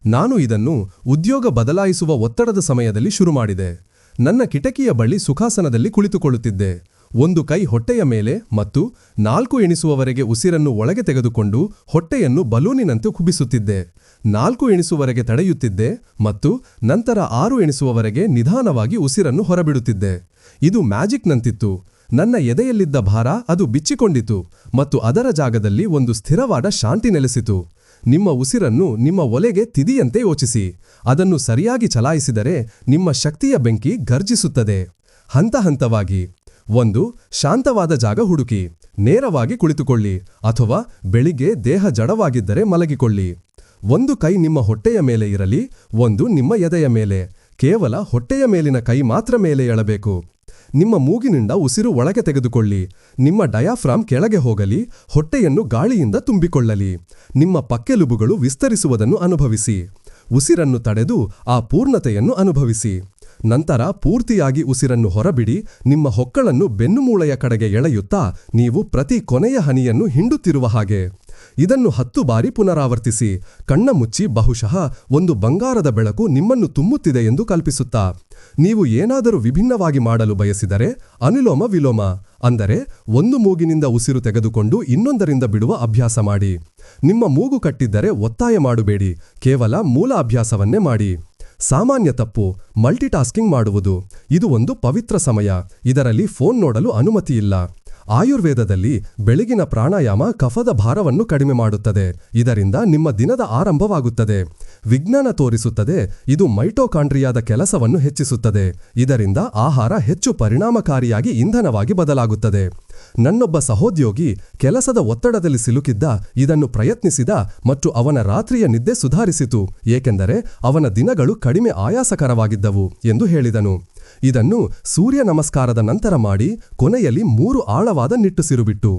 ನಾನು ಇದನ್ನು ಉದ್ಯೋಗ ಬದಲಾಯಿಸುವ ಒತ್ತಡದ ಸಮಯದಲ್ಲಿ ಶುರು ಮಾಡಿದೆ. ನನ್ನ ಕಿಟಕಿಯ ಬಳಿ ಸುಖಾಸನದಲ್ಲಿ ಕುಳಿತುಕೊಳ್ಳುತ್ತಿದ್ದೆ. ಒಂದು ಕೈ ಹೊಟ್ಟೆಯ ಮೇಲೆ ಮತ್ತು ನಾಲ್ಕು ಎಣಿಸುವವರೆಗೆ ಉಸಿರನ್ನು ಒಳಗೆ ತೆಗೆದುಕೊಂಡು ಹೊಟ್ಟೆಯನ್ನು ಬಲೂನಿನಂತೆ ಕುಬಿಸುತ್ತಿದ್ದೆ ನಾಲ್ಕು ಎಣಿಸುವವರೆಗೆ ತಡೆಯುತ್ತಿದ್ದೆ ಮತ್ತು ನಂತರ ಆರು ಎಣಿಸುವವರೆಗೆ ನಿಧಾನವಾಗಿ ಉಸಿರನ್ನು ಹೊರಬಿಡುತ್ತಿದ್ದೆ. ಇದು ಮ್ಯಾಜಿಕ್ನಂತಿತ್ತು ನನ್ನ ಎದೆಯಲ್ಲಿದ್ದ ಭಾರ ಅದು ಬಿಚ್ಚಿಕೊಂಡಿತು ಮತ್ತು ಅದರ ಜಾಗದಲ್ಲಿ ಒಂದು ಸ್ಥಿರವಾದ ಶಾಂತಿ ನೆಲೆಸಿತು. ನಿಮ್ಮ ಉಸಿರನ್ನು ನಿಮ್ಮ ಒಲೆಗೆ ತಿದಿಯಂತೆ ಯೋಚಿಸಿ. ಅದನ್ನು ಸರಿಯಾಗಿ ಚಲಾಯಿಸಿದರೆ ನಿಮ್ಮ ಶಕ್ತಿಯ ಬೆಂಕಿ ಗರ್ಜಿಸುತ್ತದೆ ಹಂತ ಹಂತವಾಗಿ ಒಂದು ಶಾಂತವಾದ ಜಾಗ ಹುಡುಕಿ, ನೇರವಾಗಿ ಕುಳಿತುಕೊಳ್ಳಿ ಅಥವಾ ಬೆಳಿಗ್ಗೆ ದೇಹ ಜಡವಾಗಿದ್ದರೆ ಮಲಗಿಕೊಳ್ಳಿ. ಒಂದು ಕೈ ನಿಮ್ಮ ಹೊಟ್ಟೆಯ ಮೇಲೆ ಇರಲಿ, ಒಂದು ನಿಮ್ಮ ಎದೆಯ ಮೇಲೆ. ಕೇವಲ ಹೊಟ್ಟೆಯ ಮೇಲಿನ ಕೈ ಮಾತ್ರ ಮೇಲೆ ಎಳಬೇಕು. ನಿಮ್ಮ ಮೂಗಿನಿಂದ ಉಸಿರು ಒಳಗೆ ತೆಗೆದುಕೊಳ್ಳಿ, ನಿಮ್ಮ ಡಯಾಫ್ರಾಮ್ ಕೆಳಗೆ ಹೋಗಲಿ, ಹೊಟ್ಟೆಯನ್ನು ಗಾಳಿಯಿಂದ ತುಂಬಿಕೊಳ್ಳಲಿ. ನಿಮ್ಮ ಪಕ್ಕೆಲುಬುಗಳು ವಿಸ್ತರಿಸುವುದನ್ನು ಅನುಭವಿಸಿ, ಉಸಿರನ್ನು ತಡೆದು ಆ ಪೂರ್ಣತೆಯನ್ನು ಅನುಭವಿಸಿ. ನಂತರ ಪೂರ್ತಿಯಾಗಿ ಉಸಿರನ್ನು ಹೊರಬಿಡಿ, ನಿಮ್ಮ ಹೊಕ್ಕಳನ್ನು ಬೆನ್ನುಮೂಳೆಯ ಕಡೆಗೆ ಎಳೆಯುತ್ತಾ, ನೀವು ಪ್ರತಿ ಕೊನೆಯ ಹನಿಯನ್ನು ಹಿಂಡುತ್ತಿರುವ ಹಾಗೆ. ಇದನ್ನು ಹತ್ತು ಬಾರಿ ಪುನರಾವರ್ತಿಸಿ, ಕಣ್ಣ ಮುಚ್ಚಿ ಬಹುಶಃ ಒಂದು ಬಂಗಾರದ ಬೆಳಕು ನಿಮ್ಮನ್ನು ತುಂಬುತ್ತಿದೆ ಎಂದು ಕಲ್ಪಿಸುತ್ತಾ. ನೀವು ಏನಾದರೂ ವಿಭಿನ್ನವಾಗಿ ಮಾಡಲು ಬಯಸಿದರೆ, ಅನುಲೋಮ ವಿಲೋಮ, ಅಂದರೆ ಒಂದು ಮೂಗಿನಿಂದ ಉಸಿರು ತೆಗೆದುಕೊಂಡು ಇನ್ನೊಂದರಿಂದ ಬಿಡುವ ಅಭ್ಯಾಸ ಮಾಡಿ. ನಿಮ್ಮ ಮೂಗು ಕಟ್ಟಿದ್ದರೆ ಒತ್ತಾಯ ಮಾಡಬೇಡಿ, ಕೇವಲ ಮೂಲ ಅಭ್ಯಾಸವನ್ನೇ ಮಾಡಿ. ಸಾಮಾನ್ಯ ತಪ್ಪು ಮಲ್ಟಿಟಾಸ್ಕಿಂಗ್ ಮಾಡುವುದು. ಇದು ಒಂದು ಪವಿತ್ರ ಸಮಯ. ಇದರಲ್ಲಿ ಫೋನ್ ನೋಡಲು ಅನುಮತಿಯಿಲ್ಲ ಆಯುರ್ವೇದದಲ್ಲಿ ಬೆಳಗಿನ ಪ್ರಾಣಾಯಾಮ ಕಫದ ಭಾರವನ್ನು ಕಡಿಮೆ ಮಾಡುತ್ತದೆ. ಇದರಿಂದ ನಿಮ್ಮ ದಿನದ ಆರಂಭವಾಗುತ್ತದೆ. ವಿಜ್ಞಾನ ತೋರಿಸುತ್ತದೆ, ಇದು ಮೈಟೋಕಾಂಡ್ರಿಯಾದ ಕೆಲಸವನ್ನು ಹೆಚ್ಚಿಸುತ್ತದೆ. ಇದರಿಂದ ಆಹಾರ ಹೆಚ್ಚು ಪರಿಣಾಮಕಾರಿಯಾಗಿ ಇಂಧನವಾಗಿ ಬದಲಾಗುತ್ತದೆ. ನನ್ನೊಬ್ಬ ಸಹೋದ್ಯೋಗಿ ಕೆಲಸದ ಒತ್ತಡದಲ್ಲಿ ಸಿಲುಕಿದ್ದ ಇದನ್ನು ಪ್ರಯತ್ನಿಸಿದ ಮತ್ತು ಅವನ ರಾತ್ರಿಯ ನಿದ್ದೆ ಸುಧಾರಿಸಿತು, ಏಕೆಂದರೆ ಅವನ ದಿನಗಳು ಕಡಿಮೆ ಆಯಾಸಕರವಾಗಿದ್ದವು ಎಂದು ಹೇಳಿದನು. ಇದನ್ನು ಸೂರ್ಯ ನಮಸ್ಕಾರದ ನಂತರ ಮಾಡಿ ಕೊನೆಯಲ್ಲಿ ಮೂರು ಆಳವಾದ ನಿಟ್ಟುಸಿರುಬಿಟ್ಟು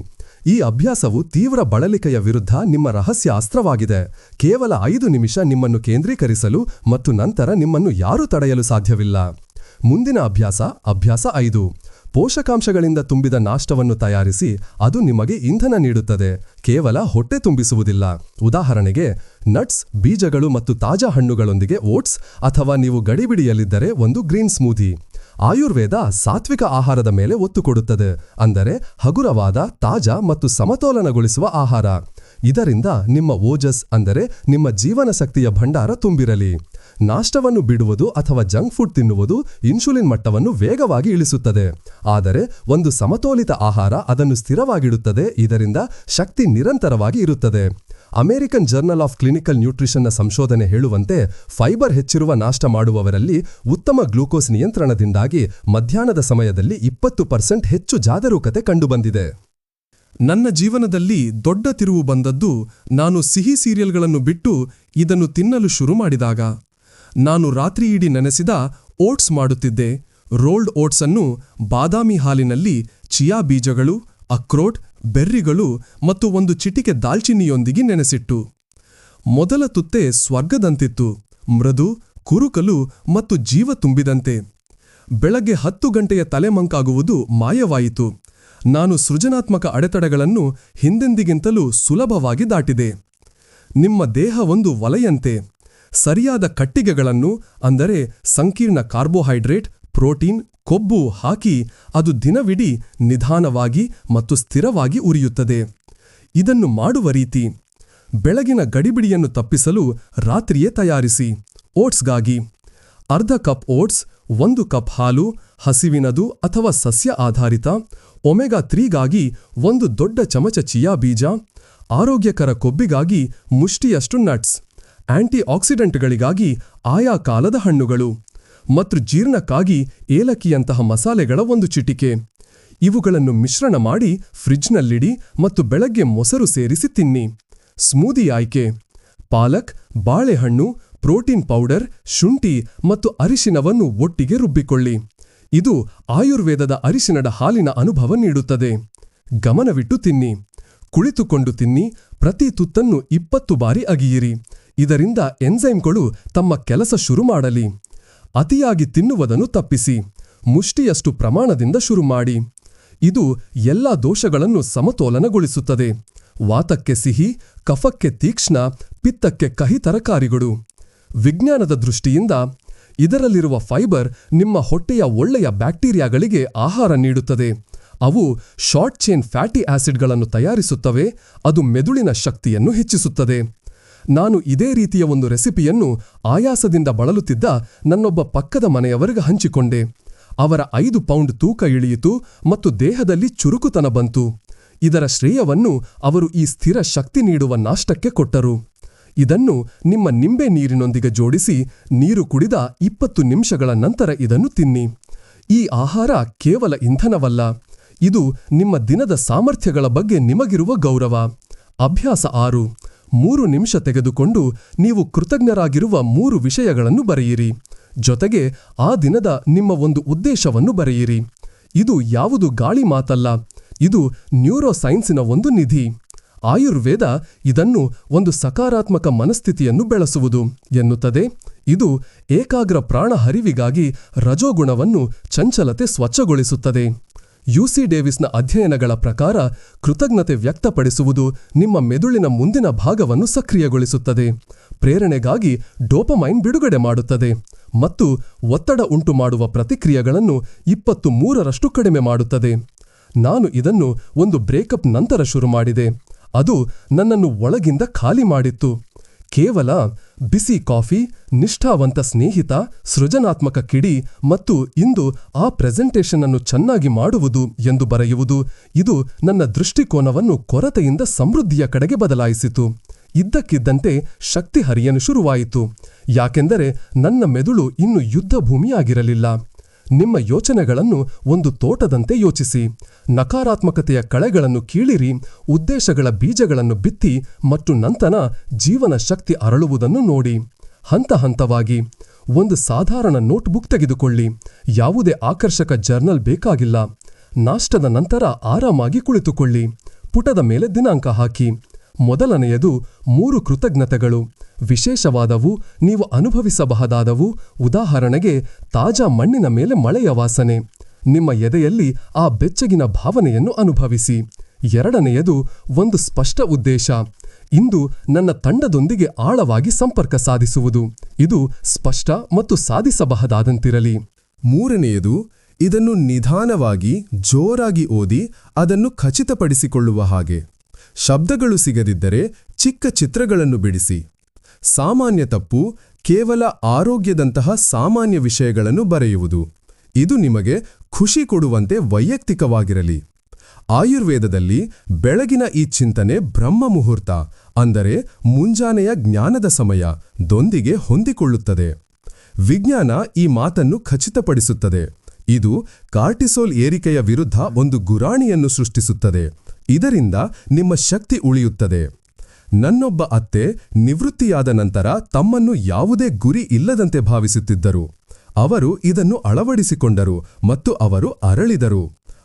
ಈ ಅಭ್ಯಾಸವು ತೀವ್ರ ಬಳಲಿಕೆಯ ವಿರುದ್ಧ ನಿಮ್ಮ ರಹಸ್ಯ ಅಸ್ತ್ರವಾಗಿದೆ. ಕೇವಲ ಐದು ನಿಮಿಷ ನಿಮ್ಮನ್ನು ಕೇಂದ್ರೀಕರಿಸಲು ಮತ್ತು ನಂತರ ನಿಮ್ಮನ್ನು ಯಾರೂ ತಡೆಯಲು ಸಾಧ್ಯವಿಲ್ಲ. ಮುಂದಿನ ಅಭ್ಯಾಸ ಅಭ್ಯಾಸ ಐದು. ಪೋಷಕಾಂಶಗಳಿಂದ ತುಂಬಿದ ನಾಷ್ಟವನ್ನು ತಯಾರಿಸಿ ಅದು ನಿಮಗೆ ಇಂಧನ ನೀಡುತ್ತದೆ. ಕೇವಲ ಹೊಟ್ಟೆ ತುಂಬಿಸುವುದಿಲ್ಲ. ಉದಾಹರಣೆಗೆ ನಟ್ಸ್ ಬೀಜಗಳು ಮತ್ತು ತಾಜಾ ಹಣ್ಣುಗಳೊಂದಿಗೆ ಓಟ್ಸ್ ಅಥವಾ ನೀವು ಗಡಿಬಿಡಿಯಲ್ಲಿದ್ದರೆ ಒಂದು ಗ್ರೀನ್ ಸ್ಮೂದಿ ಆಯುರ್ವೇದ ಸಾತ್ವಿಕ ಆಹಾರದ ಮೇಲೆ ಒತ್ತು ಕೊಡುತ್ತದೆ, ಅಂದರೆ ಹಗುರವಾದ, ತಾಜಾ ಮತ್ತು ಸಮತೋಲನಗೊಳಿಸುವ ಆಹಾರ. ಇದರಿಂದ ನಿಮ್ಮ ಓಜಸ್, ಅಂದರೆ ನಿಮ್ಮ ಜೀವನ ಶಕ್ತಿಯ ಭಂಡಾರ ತುಂಬಿರಲಿ. ನಾಷ್ಟವನ್ನು ಬಿಡುವುದು ಅಥವಾ ಜಂಕ್ ಫುಡ್ ತಿನ್ನುವುದು ಇನ್ಸುಲಿನ್ ಮಟ್ಟವನ್ನು ವೇಗವಾಗಿ ಇಳಿಸುತ್ತದೆ. ಆದರೆ ಒಂದು ಸಮತೋಲಿತ ಆಹಾರ ಅದನ್ನು ಸ್ಥಿರವಾಗಿಡುತ್ತದೆ, ಇದರಿಂದ ಶಕ್ತಿ ನಿರಂತರವಾಗಿ ಇರುತ್ತದೆ. ಅಮೆರಿಕನ್ ಜರ್ನಲ್ ಆಫ್ ಕ್ಲಿನಿಕಲ್ ನ್ಯೂಟ್ರಿಷನ್ನ ಸಂಶೋಧನೆ ಹೇಳುವಂತೆ ಫೈಬರ್ ಹೆಚ್ಚಿರುವ ನಾಷ್ಟ ಮಾಡುವವರಲ್ಲಿ ಉತ್ತಮ ಗ್ಲೂಕೋಸ್ ನಿಯಂತ್ರಣದಿಂದಾಗಿ ಮಧ್ಯಾಹ್ನದ ಸಮಯದಲ್ಲಿ ಇಪ್ಪತ್ತು ಪರ್ಸೆಂಟ್ ಹೆಚ್ಚು ಜಾಗರೂಕತೆ ಕಂಡುಬಂದಿದೆ. ನನ್ನ ಜೀವನದಲ್ಲಿ ದೊಡ್ಡ ತಿರುವು ಬಂದದ್ದು ನಾನು ಸಿಹಿ ಸೀರಿಯಲ್ಗಳನ್ನು ಬಿಟ್ಟು ಇದನ್ನು ತಿನ್ನಲು ಶುರು ಮಾಡಿದಾಗ. ನಾನು ರಾತ್ರಿಯಿಡಿ ನೆನೆಸಿದ ಓಟ್ಸ್ ಮಾಡುತ್ತಿದ್ದೆ. ರೋಲ್ಡ್ ಓಟ್ಸ್ ಅನ್ನು ಬಾದಾಮಿ ಹಾಲಿನಲ್ಲಿ ಚಿಯಾ ಬೀಜಗಳು ಅಕ್ರೋಟ್ ಬೆರ್ರಿಗಳು ಮತ್ತು ಒಂದು ಚಿಟಿಕೆ ದಾಲ್ಚಿನ್ನಿಯೊಂದಿಗೆ ನೆನೆಸಿಟ್ಟು. ಮೊದಲ ತುತ್ತೆ ಸ್ವರ್ಗದಂತಿತ್ತು. ಮೃದು, ಕುರುಕಲು ಮತ್ತು ಜೀವ ತುಂಬಿದಂತೆ. ಬೆಳಗ್ಗೆ ಹತ್ತು ಗಂಟೆಯ ತಲೆಮಂಕಾಗುವುದು ಮಾಯವಾಯಿತು. ನಾನು ಸೃಜನಾತ್ಮಕ ಅಡೆತಡೆಗಳನ್ನು ಹಿಂದೆಂದಿಗಿಂತಲೂ ಸುಲಭವಾಗಿ ದಾಟಿದೆ. ನಿಮ್ಮ ದೇಹ ಒಂದು ವಲಯಂತೆ. ಸರಿಯಾದ ಕಟ್ಟಿಗೆಗಳನ್ನು, ಅಂದರೆ ಸಂಕೀರ್ಣ ಕಾರ್ಬೋಹೈಡ್ರೇಟ್, ಪ್ರೋಟೀನ್, ಕೊಬ್ಬು ಹಾಕಿ ಅದು ದಿನವಿಡೀ ನಿಧಾನವಾಗಿ ಮತ್ತು ಸ್ಥಿರವಾಗಿ ಉರಿಯುತ್ತದೆ. ಇದನ್ನು ಮಾಡುವ ರೀತಿ, ಬೆಳಗಿನ ಗಡಿಬಿಡಿಯನ್ನು ತಪ್ಪಿಸಲು ರಾತ್ರಿಯೇ ತಯಾರಿಸಿ. ಓಟ್ಸ್ಗಾಗಿ, ಅರ್ಧ ಕಪ್ ಓಟ್ಸ್, ಒಂದು ಕಪ್ ಹಾಲು, ಹಸಿವಿನದು ಅಥವಾ ಸಸ್ಯ ಆಧಾರಿತ, ಒಮೆಗಾ ತ್ರೀಗಾಗಿ ಒಂದು ದೊಡ್ಡ ಚಮಚ ಚಿಯಾ ಬೀಜ, ಆರೋಗ್ಯಕರ ಕೊಬ್ಬಿಗಾಗಿ ಮುಷ್ಟಿಯಷ್ಟು ನಟ್ಸ್. ಆಂಟಿ ಆಕ್ಸಿಡೆಂಟ್ಗಳಿಗಾಗಿ ಆಯಾ ಕಾಲದ ಹಣ್ಣುಗಳು ಮತ್ತು ಜೀರ್ಣಕ್ಕಾಗಿ ಏಲಕ್ಕಿಯಂತಹ ಮಸಾಲೆಗಳ ಒಂದು ಚಿಟಿಕೆ. ಇವುಗಳನ್ನು ಮಿಶ್ರಣ ಮಾಡಿ ಫ್ರಿಜ್ನಲ್ಲಿಡಿ ಮತ್ತು ಬೆಳಗ್ಗೆ ಮೊಸರು ಸೇರಿಸಿ ತಿನ್ನಿ. ಸ್ಮೂದಿ ಆಯ್ಕೆ. ಪಾಲಕ್, ಬಾಳೆಹಣ್ಣು, ಪ್ರೋಟೀನ್ ಪೌಡರ್, ಶುಂಠಿ ಮತ್ತು ಅರಿಶಿನವನ್ನು ಒಟ್ಟಿಗೆ ರುಬ್ಬಿಕೊಳ್ಳಿ. ಇದು ಆಯುರ್ವೇದದ ಅರಿಶಿನದ ಹಾಲಿನ ಅನುಭವ ನೀಡುತ್ತದೆ. ಗಮನವಿಟ್ಟು ತಿನ್ನಿ. ಕುಳಿತುಕೊಂಡು ತಿನ್ನಿ. ಪ್ರತಿ ತುತ್ತನ್ನು ಇಪ್ಪತ್ತು ಬಾರಿ ಅಗಿಯಿರಿ. ಇದರಿಂದ ಎನ್ಸೈಮ್ಗಳು ತಮ್ಮ ಕೆಲಸ ಶುರು ಮಾಡಲಿ ಅತಿಯಾಗಿ ತಿನ್ನುವುದನ್ನು ತಪ್ಪಿಸಿ. ಮುಷ್ಟಿಯಷ್ಟು ಪ್ರಮಾಣದಿಂದ ಶುರು ಮಾಡಿ ಇದು ಎಲ್ಲ ದೋಷಗಳನ್ನು ಸಮತೋಲನಗೊಳಿಸುತ್ತದೆ. ವಾತಕ್ಕೆ ಸಿಹಿ, ಕಫಕ್ಕೆ ತೀಕ್ಷ್ಣ, ಪಿತ್ತಕ್ಕೆ ಕಹಿ ತರಕಾರಿಗಳು. ವಿಜ್ಞಾನದ ದೃಷ್ಟಿಯಿಂದ ಇದರಲ್ಲಿರುವ ಫೈಬರ್ ನಿಮ್ಮ ಹೊಟ್ಟೆಯ ಒಳ್ಳೆಯ ಬ್ಯಾಕ್ಟೀರಿಯಾಗಳಿಗೆ ಆಹಾರ ನೀಡುತ್ತದೆ. ಅವು ಶಾರ್ಟ್ ಚೇನ್ ಫ್ಯಾಟಿ ಆಸಿಡ್ಗಳನ್ನು ತಯಾರಿಸುತ್ತವೆ, ಅದು ಮೆದುಳಿನ ಶಕ್ತಿಯನ್ನು ಹೆಚ್ಚಿಸುತ್ತದೆ. ನಾನು ಇದೇ ರೀತಿಯ ಒಂದು ರೆಸಿಪಿಯನ್ನು ಆಯಾಸದಿಂದ ಬಳಲುತ್ತಿದ್ದ ನನ್ನೊಬ್ಬ ಪಕ್ಕದ ಮನೆಯವರಿಗೆ ಹಂಚಿಕೊಂಡೆ. ಅವರ ಐದು ಪೌಂಡ್ ತೂಕ ಇಳಿಯಿತು ಮತ್ತು ದೇಹದಲ್ಲಿ ಚುರುಕುತನ ಬಂತು. ಇದರ ಶ್ರೇಯವನ್ನು ಅವರು ಈ ಸ್ಥಿರ ಶಕ್ತಿ ನೀಡುವ ನಾಷ್ಟಕ್ಕೆ ಕೊಟ್ಟರು. ಇದನ್ನು ನಿಮ್ಮ ನಿಂಬೆ ನೀರಿನೊಂದಿಗೆ ಜೋಡಿಸಿ ನೀರು ಕುಡಿದ ಇಪ್ಪತ್ತು ನಿಮಿಷಗಳ ನಂತರ ಇದನ್ನು ತಿನ್ನಿ. ಈ ಆಹಾರ ಕೇವಲ ಇಂಧನವಲ್ಲ, ಇದು ನಿಮ್ಮ ದಿನದ ಸಾಮರ್ಥ್ಯಗಳ ಬಗ್ಗೆ ನಿಮಗಿರುವ ಗೌರವ. ಅಭ್ಯಾಸ ಆರು. ಮೂರು ನಿಮಿಷ ತೆಗೆದುಕೊಂಡು ನೀವು ಕೃತಜ್ಞರಾಗಿರುವ ಮೂರು ವಿಷಯಗಳನ್ನು ಬರೆಯಿರಿ. ಜೊತೆಗೆ ಆ ದಿನದ ನಿಮ್ಮ ಒಂದು ಉದ್ದೇಶವನ್ನು ಬರೆಯಿರಿ. ಇದು ಯಾವುದು ಗಾಳಿ ಮಾತಲ್ಲ, ಇದು ನ್ಯೂರೋಸೈನ್ಸಿನ ಒಂದು ನಿಧಿ. ಆಯುರ್ವೇದ ಇದನ್ನು ಒಂದು ಸಕಾರಾತ್ಮಕ ಮನಸ್ಥಿತಿಯನ್ನು ಬೆಳೆಸುವುದು ಎನ್ನುತ್ತದೆ. ಇದು ಏಕಾಗ್ರ ಪ್ರಾಣ ಹರಿವಿಗಾಗಿ ರಜೋಗುಣವನ್ನು ಚಂಚಲತೆ ಸ್ವಚ್ಛಗೊಳಿಸುತ್ತದೆ. ಯುಸಿ ಡೇವಿಸ್ನ ಅಧ್ಯಯನಗಳ ಪ್ರಕಾರ ಕೃತಜ್ಞತೆ ವ್ಯಕ್ತಪಡಿಸುವುದು ನಿಮ್ಮ ಮೆದುಳಿನ ಮುಂದಿನ ಭಾಗವನ್ನು ಸಕ್ರಿಯಗೊಳಿಸುತ್ತದೆ. ಪ್ರೇರಣೆಗಾಗಿ ಡೋಪಮೈನ್ ಬಿಡುಗಡೆ ಮಾಡುತ್ತದೆ ಮತ್ತು ಒತ್ತಡ ಉಂಟು ಮಾಡುವ ಪ್ರತಿಕ್ರಿಯೆಗಳನ್ನು ಇಪ್ಪತ್ತು ಮೂರರಷ್ಟು ಕಡಿಮೆ ಮಾಡುತ್ತದೆ. ನಾನು ಇದನ್ನು ಒಂದು ಬ್ರೇಕಪ್ ನಂತರ ಶುರು ಮಾಡಿದೆ. ಅದು ನನ್ನನ್ನು ಒಳಗಿಂದ ಖಾಲಿ ಮಾಡಿತ್ತು. ಕೇವಲ ಬಿಸಿ ಕಾಫಿ, ನಿಷ್ಠಾವಂತ ಸ್ನೇಹಿತ, ಸೃಜನಾತ್ಮಕ ಕಿಡಿ ಮತ್ತು ಇಂದು ಆ ಪ್ರೆಸೆಂಟೇಷನ್ ಅನ್ನು ಚೆನ್ನಾಗಿ ಮಾಡುವುದು ಎಂದು ಬರೆಯುವುದು ಇದು ನನ್ನ ದೃಷ್ಟಿಕೋನವನ್ನು ಕೊರತೆಯಿಂದ ಸಮೃದ್ಧಿಯ ಕಡೆಗೆ ಬದಲಾಯಿಸಿತು. ಇದ್ದಕ್ಕಿದ್ದಂತೆ ಶಕ್ತಿ ಹರಿಯನು ಶುರುವಾಯಿತು. ಯಾಕೆಂದರೆ ನನ್ನ ಮೆದುಳು ಇನ್ನು ಯುದ್ಧ ಭೂಮಿಯಾಗಿರಲಿಲ್ಲ ನಿಮ್ಮ ಯೋಚನೆಗಳನ್ನು ಒಂದು ತೋಟದಂತೆ ಯೋಚಿಸಿ. ನಕಾರಾತ್ಮಕತೆಯ ಕಳೆಗಳನ್ನು ಕೀಳಿರಿ, ಉದ್ದೇಶಗಳ ಬೀಜಗಳನ್ನು ಬಿತ್ತಿ ಮತ್ತು ನಂತರ ಜೀವನ ಶಕ್ತಿ ಅರಳುವುದನ್ನು ನೋಡಿ. ಹಂತ ಹಂತವಾಗಿ ಒಂದು ಸಾಧಾರಣ ನೋಟ್ಬುಕ್ ತೆಗೆದುಕೊಳ್ಳಿ. ಯಾವುದೇ ಆಕರ್ಷಕ ಜರ್ನಲ್ ಬೇಕಾಗಿಲ್ಲ. ನಾಷ್ಟದ ನಂತರ ಆರಾಮಾಗಿ ಕುಳಿತುಕೊಳ್ಳಿ. ಪುಟದ ಮೇಲೆ ದಿನಾಂಕ ಹಾಕಿ. ಮೊದಲನೆಯದು ಮೂರು ಕೃತಜ್ಞತೆಗಳು. ವಿಶೇಷವಾದವು, ನೀವು ಅನುಭವಿಸಬಹುದಾದವು. ಉದಾಹರಣೆಗೆ, ತಾಜಾ ಮಣ್ಣಿನ ಮೇಲೆ ಮಳೆಯ ವಾಸನೆ. ನಿಮ್ಮ ಎದೆಯಲ್ಲಿ ಆ ಬೆಚ್ಚಗಿನ ಭಾವನೆಯನ್ನು ಅನುಭವಿಸಿ. ಎರಡನೆಯದು, ಒಂದು ಸ್ಪಷ್ಟ ಉದ್ದೇಶ. ಇಂದು ನನ್ನ ತಂಡದೊಂದಿಗೆ ಆಳವಾಗಿ ಸಂಪರ್ಕ ಸಾಧಿಸುವುದು. ಇದು ಸ್ಪಷ್ಟ ಮತ್ತು ಸಾಧಿಸಬಹುದಾದಂತಿರಲಿ. ಮೂರನೆಯದು, ಇದನ್ನು ನಿಧಾನವಾಗಿ, ಜೋರಾಗಿ ಓದಿ ಅದನ್ನು ಖಚಿತಪಡಿಸಿಕೊಳ್ಳುವ ಹಾಗೆ. ಶಬ್ದಗಳು ಸಿಗದಿದ್ದರೆ ಚಿಕ್ಕ ಚಿತ್ರಗಳನ್ನು ಬಿಡಿಸಿ. ಸಾಮಾನ್ಯ ತಪ್ಪು ಕೇವಲ ಆರೋಗ್ಯದಂತಹ ಸಾಮಾನ್ಯ ವಿಷಯಗಳನ್ನು ಬರೆಯುವುದು. ಇದು ನಿಮಗೆ ಖುಷಿ ಕೊಡುವಂತೆ ವೈಯಕ್ತಿಕವಾಗಿರಲಿ. ಆಯುರ್ವೇದದಲ್ಲಿ ಬೆಳಗಿನ ಈ ಚಿಂತನೆ ಬ್ರಹ್ಮ ಮುಹೂರ್ತ, ಅಂದರೆ ಮುಂಜಾನೆಯ ಜ್ಞಾನದ ಸಮಯ, ದೊಂದಿಗೆ ಹೊಂದಿಕೊಳ್ಳುತ್ತದೆ. ವಿಜ್ಞಾನ ಈ ಮಾತನ್ನು ಖಚಿತಪಡಿಸುತ್ತದೆ. ಇದು ಕಾರ್ಟಿಸೋಲ್ ಏರಿಕೆಯ ವಿರುದ್ಧ ಒಂದು ಗುರಾಣಿಯನ್ನು ಸೃಷ್ಟಿಸುತ್ತದೆ. ಇದರಿಂದ ನಿಮ್ಮ ಶಕ್ತಿ ಉಳಿಯುತ್ತದೆ. ನನ್ನೊಬ್ಬ ಅತ್ತೆ ನಿವೃತ್ತಿಯಾದ ನಂತರ ತಮ್ಮನ್ನು ಯಾವುದೇ ಗುರಿ ಇಲ್ಲದಂತೆ ಭಾವಿಸುತ್ತಿದ್ದರು. ಅವರು ಇದನ್ನು ಅಳವಡಿಸಿಕೊಂಡರು ಮತ್ತು ಅವರು ಅರಳಿದರು.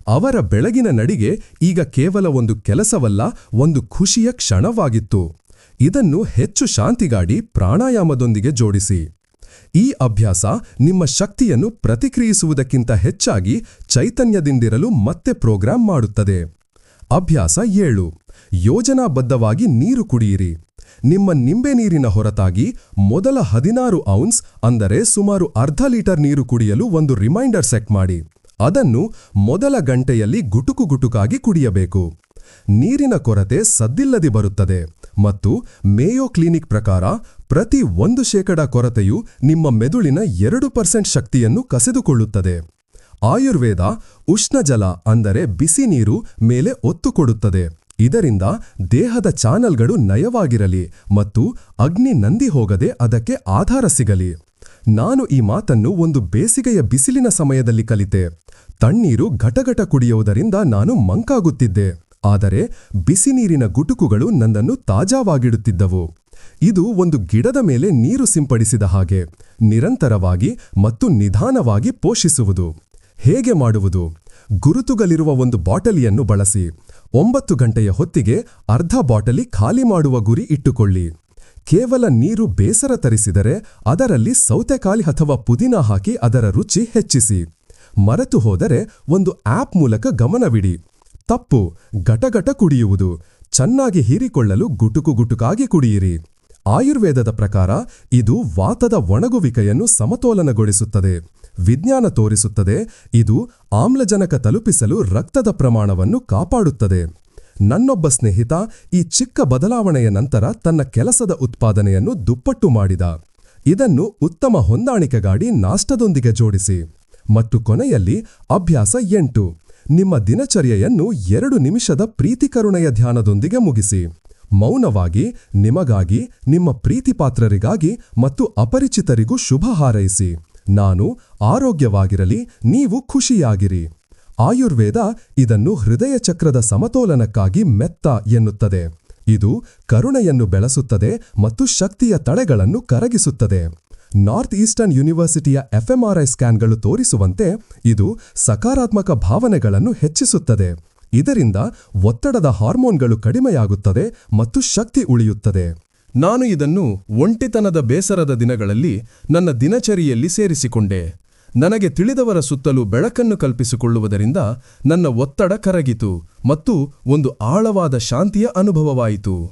ಅವರ ಬೆಳಗಿನ ನಡಿಗೆ ಈಗ ಕೇವಲ ಒಂದು ಕೆಲಸವಲ್ಲ, ಒಂದು ಖುಷಿಯ ಕ್ಷಣವಾಗಿತ್ತು. ಇದನ್ನು ಹೆಚ್ಚು ಶಾಂತಿಗಾಡಿ ಪ್ರಾಣಾಯಾಮದೊಂದಿಗೆ ಜೋಡಿಸಿ. ಈ ಅಭ್ಯಾಸ ನಿಮ್ಮ ಶಕ್ತಿಯನ್ನು ಪ್ರತಿಕ್ರಿಯಿಸುವುದಕ್ಕಿಂತ ಹೆಚ್ಚಾಗಿ ಚೈತನ್ಯದಿಂದಿರಲು ಮತ್ತೆ ಪ್ರೋಗ್ರಾಂ ಮಾಡುತ್ತದೆ. ಅಭ್ಯಾಸ ಏಳು. ಯೋಜನಾಬದ್ಧವಾಗಿ ನೀರು ಕುಡಿಯಿರಿ. ನಿಮ್ಮ ನಿಂಬೆ ನೀರಿನ ಹೊರತಾಗಿ ಮೊದಲ ಹದಿನಾರು ಔನ್ಸ್, ಅಂದರೆ ಸುಮಾರು ಅರ್ಧ ಲೀಟರ್ ನೀರು ಕುಡಿಯಲು ಒಂದು ರಿಮೈಂಡರ್ ಸೆಟ್ ಮಾಡಿ. ಅದನ್ನು ಮೊದಲ ಗಂಟೆಯಲ್ಲಿ ಗುಟುಕು ಗುಟುಕಾಗಿ ಕುಡಿಯಬೇಕು. ನೀರಿನ ಕೊರತೆ ಸದ್ದಿಲ್ಲದೆ ಬರುತ್ತದೆ ಮತ್ತು ಮೇಯೋ ಕ್ಲಿನಿಕ್ ಪ್ರಕಾರ ಪ್ರತಿ ಒಂದು ಶೇಕಡ ಕೊರತೆಯು ನಿಮ್ಮ ಮೆದುಳಿನ ಎರಡು ಪರ್ಸೆಂಟ್ ಶಕ್ತಿಯನ್ನು ಕಸಿದುಕೊಳ್ಳುತ್ತದೆ. ಆಯುರ್ವೇದ ಉಷ್ಣಜಲ ಅಂದರೆ ಬಿಸಿ ನೀರು ಮೇಲೆ ಒತ್ತು ಕೊಡುತ್ತದೆ. ಇದರಿಂದ ದೇಹದ ಚಾನಲ್ಗಳು ನಯವಾಗಿರಲಿ ಮತ್ತು ಅಗ್ನಿ ನಂದಿ ಹೋಗದೆ ಅದಕ್ಕೆ ಆಧಾರ ಸಿಗಲಿ. ನಾನು ಈ ಮಾತನ್ನು ಒಂದು ಬೇಸಿಗೆಯ ಬಿಸಿಲಿನ ಸಮಯದಲ್ಲಿ ಕಲಿತೆ. ತಣ್ಣೀರು ಘಟಘಟ ಕುಡಿಯುವುದರಿಂದ ನಾನು ಮಂಕಾಗುತ್ತಿದ್ದೆ. ಆದರೆ ಬಿಸಿ ನೀರಿನ ಗುಟುಕುಗಳು ನನ್ನನ್ನು ತಾಜಾವಾಗಿಡುತ್ತಿದ್ದವು. ಇದು ಒಂದು ಗಿಡದ ಮೇಲೆ ನೀರು ಸಿಂಪಡಿಸಿದ ಹಾಗೆ, ನಿರಂತರವಾಗಿ ಮತ್ತು ನಿಧಾನವಾಗಿ ಪೋಷಿಸುವುದು. ಹೇಗೆ ಮಾಡುವುದು? ಗುರುತುಗಳಿರುವ ಒಂದು ಬಾಟಲಿಯನ್ನು ಬಳಸಿ. ಒಂಬತ್ತು ಗಂಟೆಯ ಹೊತ್ತಿಗೆ ಅರ್ಧ ಬಾಟಲಿ ಖಾಲಿ ಮಾಡುವ ಗುರಿ ಇಟ್ಟುಕೊಳ್ಳಿ. ಕೇವಲ ನೀರು ಬೇಸರ ತರಿಸಿದರೆ ಅದರಲ್ಲಿ ಸೌತೆಕಾಯಿ ಅಥವಾ ಪುದೀನ ಹಾಕಿ ಅದರ ರುಚಿ ಹೆಚ್ಚಿಸಿ. ಮರೆತು ಹೋದರೆ ಒಂದು ಆಪ್ ಮೂಲಕ ಗಮನವಿಡಿ. ತಪ್ಪು ಗಟಗಟ ಕುಡಿಯುವುದು. ಚೆನ್ನಾಗಿ ಹೀರಿಕೊಳ್ಳಲು ಗುಟುಕು ಗುಟುಕಾಗಿ ಕುಡಿಯಿರಿ. ಆಯುರ್ವೇದದ ಪ್ರಕಾರ ಇದು ವಾತದ ಒಣಗುವಿಕೆಯನ್ನು ಸಮತೋಲನಗೊಳಿಸುತ್ತದೆ. ವಿಜ್ಞಾನ ತೋರಿಸುತ್ತದೆ. ಇದು ಆಮ್ಲಜನಕ ತಲುಪಿಸಲು ರಕ್ತದ ಪ್ರಮಾಣವನ್ನು ಕಾಪಾಡುತ್ತದೆ. ನನ್ನೊಬ್ಬ ಸ್ನೇಹಿತ ಈ ಚಿಕ್ಕ ಬದಲಾವಣೆಯ ನಂತರ ತನ್ನ ಕೆಲಸದ ಉತ್ಪಾದನೆಯನ್ನು ದುಪ್ಪಟ್ಟು ಮಾಡಿದ. ಇದನ್ನು ಉತ್ತಮ ಹೊಂದಾಣಿಕೆಗಾಡಿ ನಾಷ್ಟದೊಂದಿಗೆ ಜೋಡಿಸಿ. ಮತ್ತು ಕೊನೆಯಲ್ಲಿ ಅಭ್ಯಾಸ ಎಂಟು. ನಿಮ್ಮ ದಿನಚರ್ಯೆಯನ್ನು ಎರಡು ನಿಮಿಷದ ಪ್ರೀತಿಕರುಣೆಯ ಧ್ಯಾನದೊಂದಿಗೆ ಮುಗಿಸಿ. ಮೌನವಾಗಿ, ನಿಮಗಾಗಿ, ನಿಮ್ಮ ಪ್ರೀತಿಪಾತ್ರರಿಗಾಗಿ ಮತ್ತು ಅಪರಿಚಿತರಿಗೂ ಶುಭ ಹಾರೈಸಿ. ನಾನು ಆರೋಗ್ಯವಾಗಿರಲಿ, ನೀವು ಖುಷಿಯಾಗಿರಿ. ಆಯುರ್ವೇದ ಇದನ್ನು ಹೃದಯ ಚಕ್ರದ ಸಮತೋಲನಕ್ಕಾಗಿ ಮೆತ್ತ ಎನ್ನುತ್ತದೆ. ಇದು ಕರುಣೆಯನ್ನು ಬೆಳೆಸುತ್ತದೆ ಮತ್ತು ಶಕ್ತಿಯ ತಳೆಗಳನ್ನು ಕರಗಿಸುತ್ತದೆ. ನಾರ್ತ್ ಈಸ್ಟರ್ನ್ ಯೂನಿವರ್ಸಿಟಿಯ ಎಫ್ಎಂಆರ್ಐ ಸ್ಕ್ಯಾನ್ಗಳು ತೋರಿಸುವಂತೆ ಇದು ಸಕಾರಾತ್ಮಕ ಭಾವನೆಗಳನ್ನು ಹೆಚ್ಚಿಸುತ್ತದೆ. ಇದರಿಂದ ಒತ್ತಡದ ಹಾರ್ಮೋನ್ಗಳು ಕಡಿಮೆಯಾಗುತ್ತದೆ ಮತ್ತು ಶಕ್ತಿ ಉಳಿಯುತ್ತದೆ. ನಾನು ಇದನ್ನು ಒಂಟಿತನದ ಬೇಸರದ ದಿನಗಳಲ್ಲಿ ನನ್ನ ದಿನಚರಿಯಲ್ಲಿ ಸೇರಿಸಿಕೊಂಡೆ. ನನಗೆ ತಿಳಿದವರ ಸುತ್ತಲೂ ಬೆಳಕನ್ನು ಕಲ್ಪಿಸಿಕೊಳ್ಳುವುದರಿಂದ ನನ್ನ ಒತ್ತಡ ಕರಗಿತು ಮತ್ತು ಒಂದು ಆಳವಾದ ಶಾಂತಿಯ ಅನುಭವವಾಯಿತು.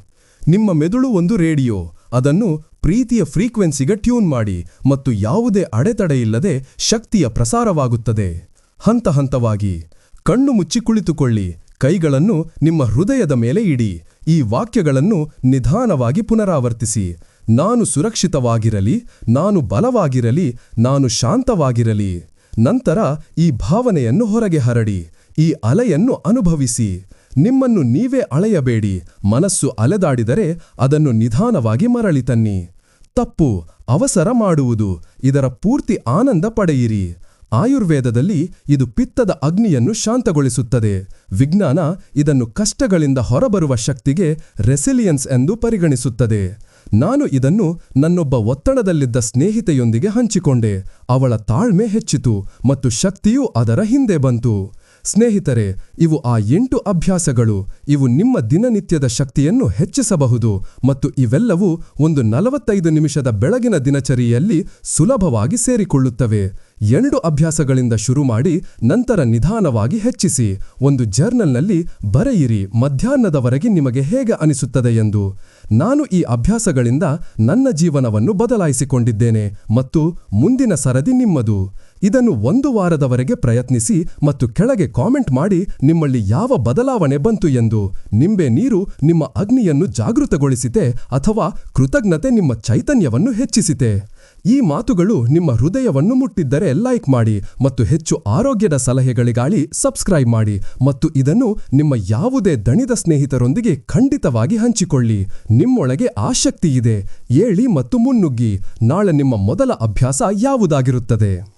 ನಿಮ್ಮ ಮೆದುಳು ಒಂದು ರೇಡಿಯೋ, ಅದನ್ನು ಪ್ರೀತಿಯ ಫ್ರೀಕ್ವೆನ್ಸಿಗೆ ಟ್ಯೂನ್ ಮಾಡಿ ಮತ್ತು ಯಾವುದೇ ಅಡೆತಡೆಯಿಲ್ಲದೆ ಶಕ್ತಿಯ ಪ್ರಸಾರವಾಗುತ್ತದೆ. ಹಂತ ಹಂತವಾಗಿ, ಕಣ್ಣು ಮುಚ್ಚಿ ಕುಳಿತುಕೊಳ್ಳಿ, ಕೈಗಳನ್ನು ನಿಮ್ಮ ಹೃದಯದ ಮೇಲೆ ಇಡಿ. ಈ ವಾಕ್ಯಗಳನ್ನು ನಿಧಾನವಾಗಿ ಪುನರಾವರ್ತಿಸಿ. ನಾನು ಸುರಕ್ಷಿತವಾಗಿರಲಿ, ನಾನು ಬಲವಾಗಿರಲಿ, ನಾನು ಶಾಂತವಾಗಿರಲಿ. ನಂತರ ಈ ಭಾವನೆಯನ್ನು ಹೊರಗೆ ಹರಡಿ, ಈ ಅಲೆಯನ್ನು ಅನುಭವಿಸಿ. ನಿಮ್ಮನ್ನು ನೀವೇ ಅಳೆಯಬೇಡಿ, ಮನಸ್ಸು ಅಲೆದಾಡಿದರೆ ಅದನ್ನು ನಿಧಾನವಾಗಿ ಮರಳಿ ತನ್ನಿ. ತಪ್ಪು, ಅವಸರ ಮಾಡುವುದು, ಇದರ ಪೂರ್ತಿ ಆನಂದ ಪಡೆಯಿರಿ. ಆಯುರ್ವೇದದಲ್ಲಿ ಇದು ಪಿತ್ತದ ಅಗ್ನಿಯನ್ನು ಶಾಂತಗೊಳಿಸುತ್ತದೆ. ವಿಜ್ಞಾನ ಇದನ್ನು ಕಷ್ಟಗಳಿಂದ ಹೊರಬರುವ ಶಕ್ತಿಗೆ ರೆಸಿಲಿಯನ್ಸ್ ಎಂದು ಪರಿಗಣಿಸುತ್ತದೆ. ನಾನು ಇದನ್ನು ನನ್ನೊಬ್ಬ ಒತ್ತಡದಲ್ಲಿದ್ದ ಸ್ನೇಹಿತೆಯೊಂದಿಗೆ ಹಂಚಿಕೊಂಡೆ. ಅವಳ ತಾಳ್ಮೆ ಹೆಚ್ಚಿತು ಮತ್ತು ಶಕ್ತಿಯೂ ಅದರ ಹಿಂದೆ ಬಂತು. ಸ್ನೇಹಿತರೆ, ಇವು ಆ ಎಂಟು ಅಭ್ಯಾಸಗಳು. ಇವು ನಿಮ್ಮ ದಿನನಿತ್ಯದ ಶಕ್ತಿಯನ್ನು ಹೆಚ್ಚಿಸಬಹುದು ಮತ್ತು ಇವೆಲ್ಲವೂ ಒಂದು ನಲವತ್ತೈದು ನಿಮಿಷದ ಬೆಳಗಿನ ದಿನಚರಿಯಲ್ಲಿ ಸುಲಭವಾಗಿ ಸೇರಿಕೊಳ್ಳುತ್ತವೆ. ಎರಡು ಅಭ್ಯಾಸಗಳಿಂದ ಶುರು ಮಾಡಿ ನಂತರ ನಿಧಾನವಾಗಿ ಹೆಚ್ಚಿಸಿ. ಒಂದು ಜರ್ನಲ್ನಲ್ಲಿ ಬರೆಯಿರಿ, ಮಧ್ಯಾಹ್ನದವರೆಗೆ ನಿಮಗೆ ಹೇಗೆ ಅನಿಸುತ್ತದೆ ಎಂದು. ನಾನು ಈ ಅಭ್ಯಾಸಗಳಿಂದ ನನ್ನ ಜೀವನವನ್ನು ಬದಲಾಯಿಸಿಕೊಂಡಿದ್ದೇನೆ ಮತ್ತು ಮುಂದಿನ ಸರದಿ ನಿಮ್ಮದು. ಇದನ್ನು ಒಂದು ವಾರದವರೆಗೆ ಪ್ರಯತ್ನಿಸಿ ಮತ್ತು ಕೆಳಗೆ ಕಾಮೆಂಟ್ ಮಾಡಿ ನಿಮ್ಮಲ್ಲಿ ಯಾವ ಬದಲಾವಣೆ ಬಂತು ಎಂದು. ನಿಂಬೆ ನೀರು ನಿಮ್ಮ ಅಗ್ನಿಯನ್ನು ಜಾಗೃತಗೊಳಿಸಿತೆ ಅಥವಾ ಕೃತಜ್ಞತೆ ನಿಮ್ಮ ಚೈತನ್ಯವನ್ನು ಹೆಚ್ಚಿಸಿತೆ. ಈ ಮಾತುಗಳು ನಿಮ್ಮ ಹೃದಯವನ್ನು ಮುಟ್ಟಿದ್ದರೆ ಲೈಕ್ ಮಾಡಿ ಮತ್ತು ಹೆಚ್ಚು ಆರೋಗ್ಯದ ಸಲಹೆಗಳಿಗಾಗಿ ಸಬ್ಸ್ಕ್ರೈಬ್ ಮಾಡಿ ಮತ್ತು ಇದನ್ನು ನಿಮ್ಮ ಯಾವುದೇ ದಣಿದ ಸ್ನೇಹಿತರೊಂದಿಗೆ ಖಂಡಿತವಾಗಿ ಹಂಚಿಕೊಳ್ಳಿ. ನಿಮ್ಮೊಳಗೆ ಆಸಕ್ತಿ ಇದೆ. ಏಳಿ ಮತ್ತು ಮುನ್ನುಗ್ಗಿ. ನಾಳೆ ನಿಮ್ಮ ಮೊದಲ ಅಭ್ಯಾಸ ಯಾವುದಾಗಿರುತ್ತದೆ?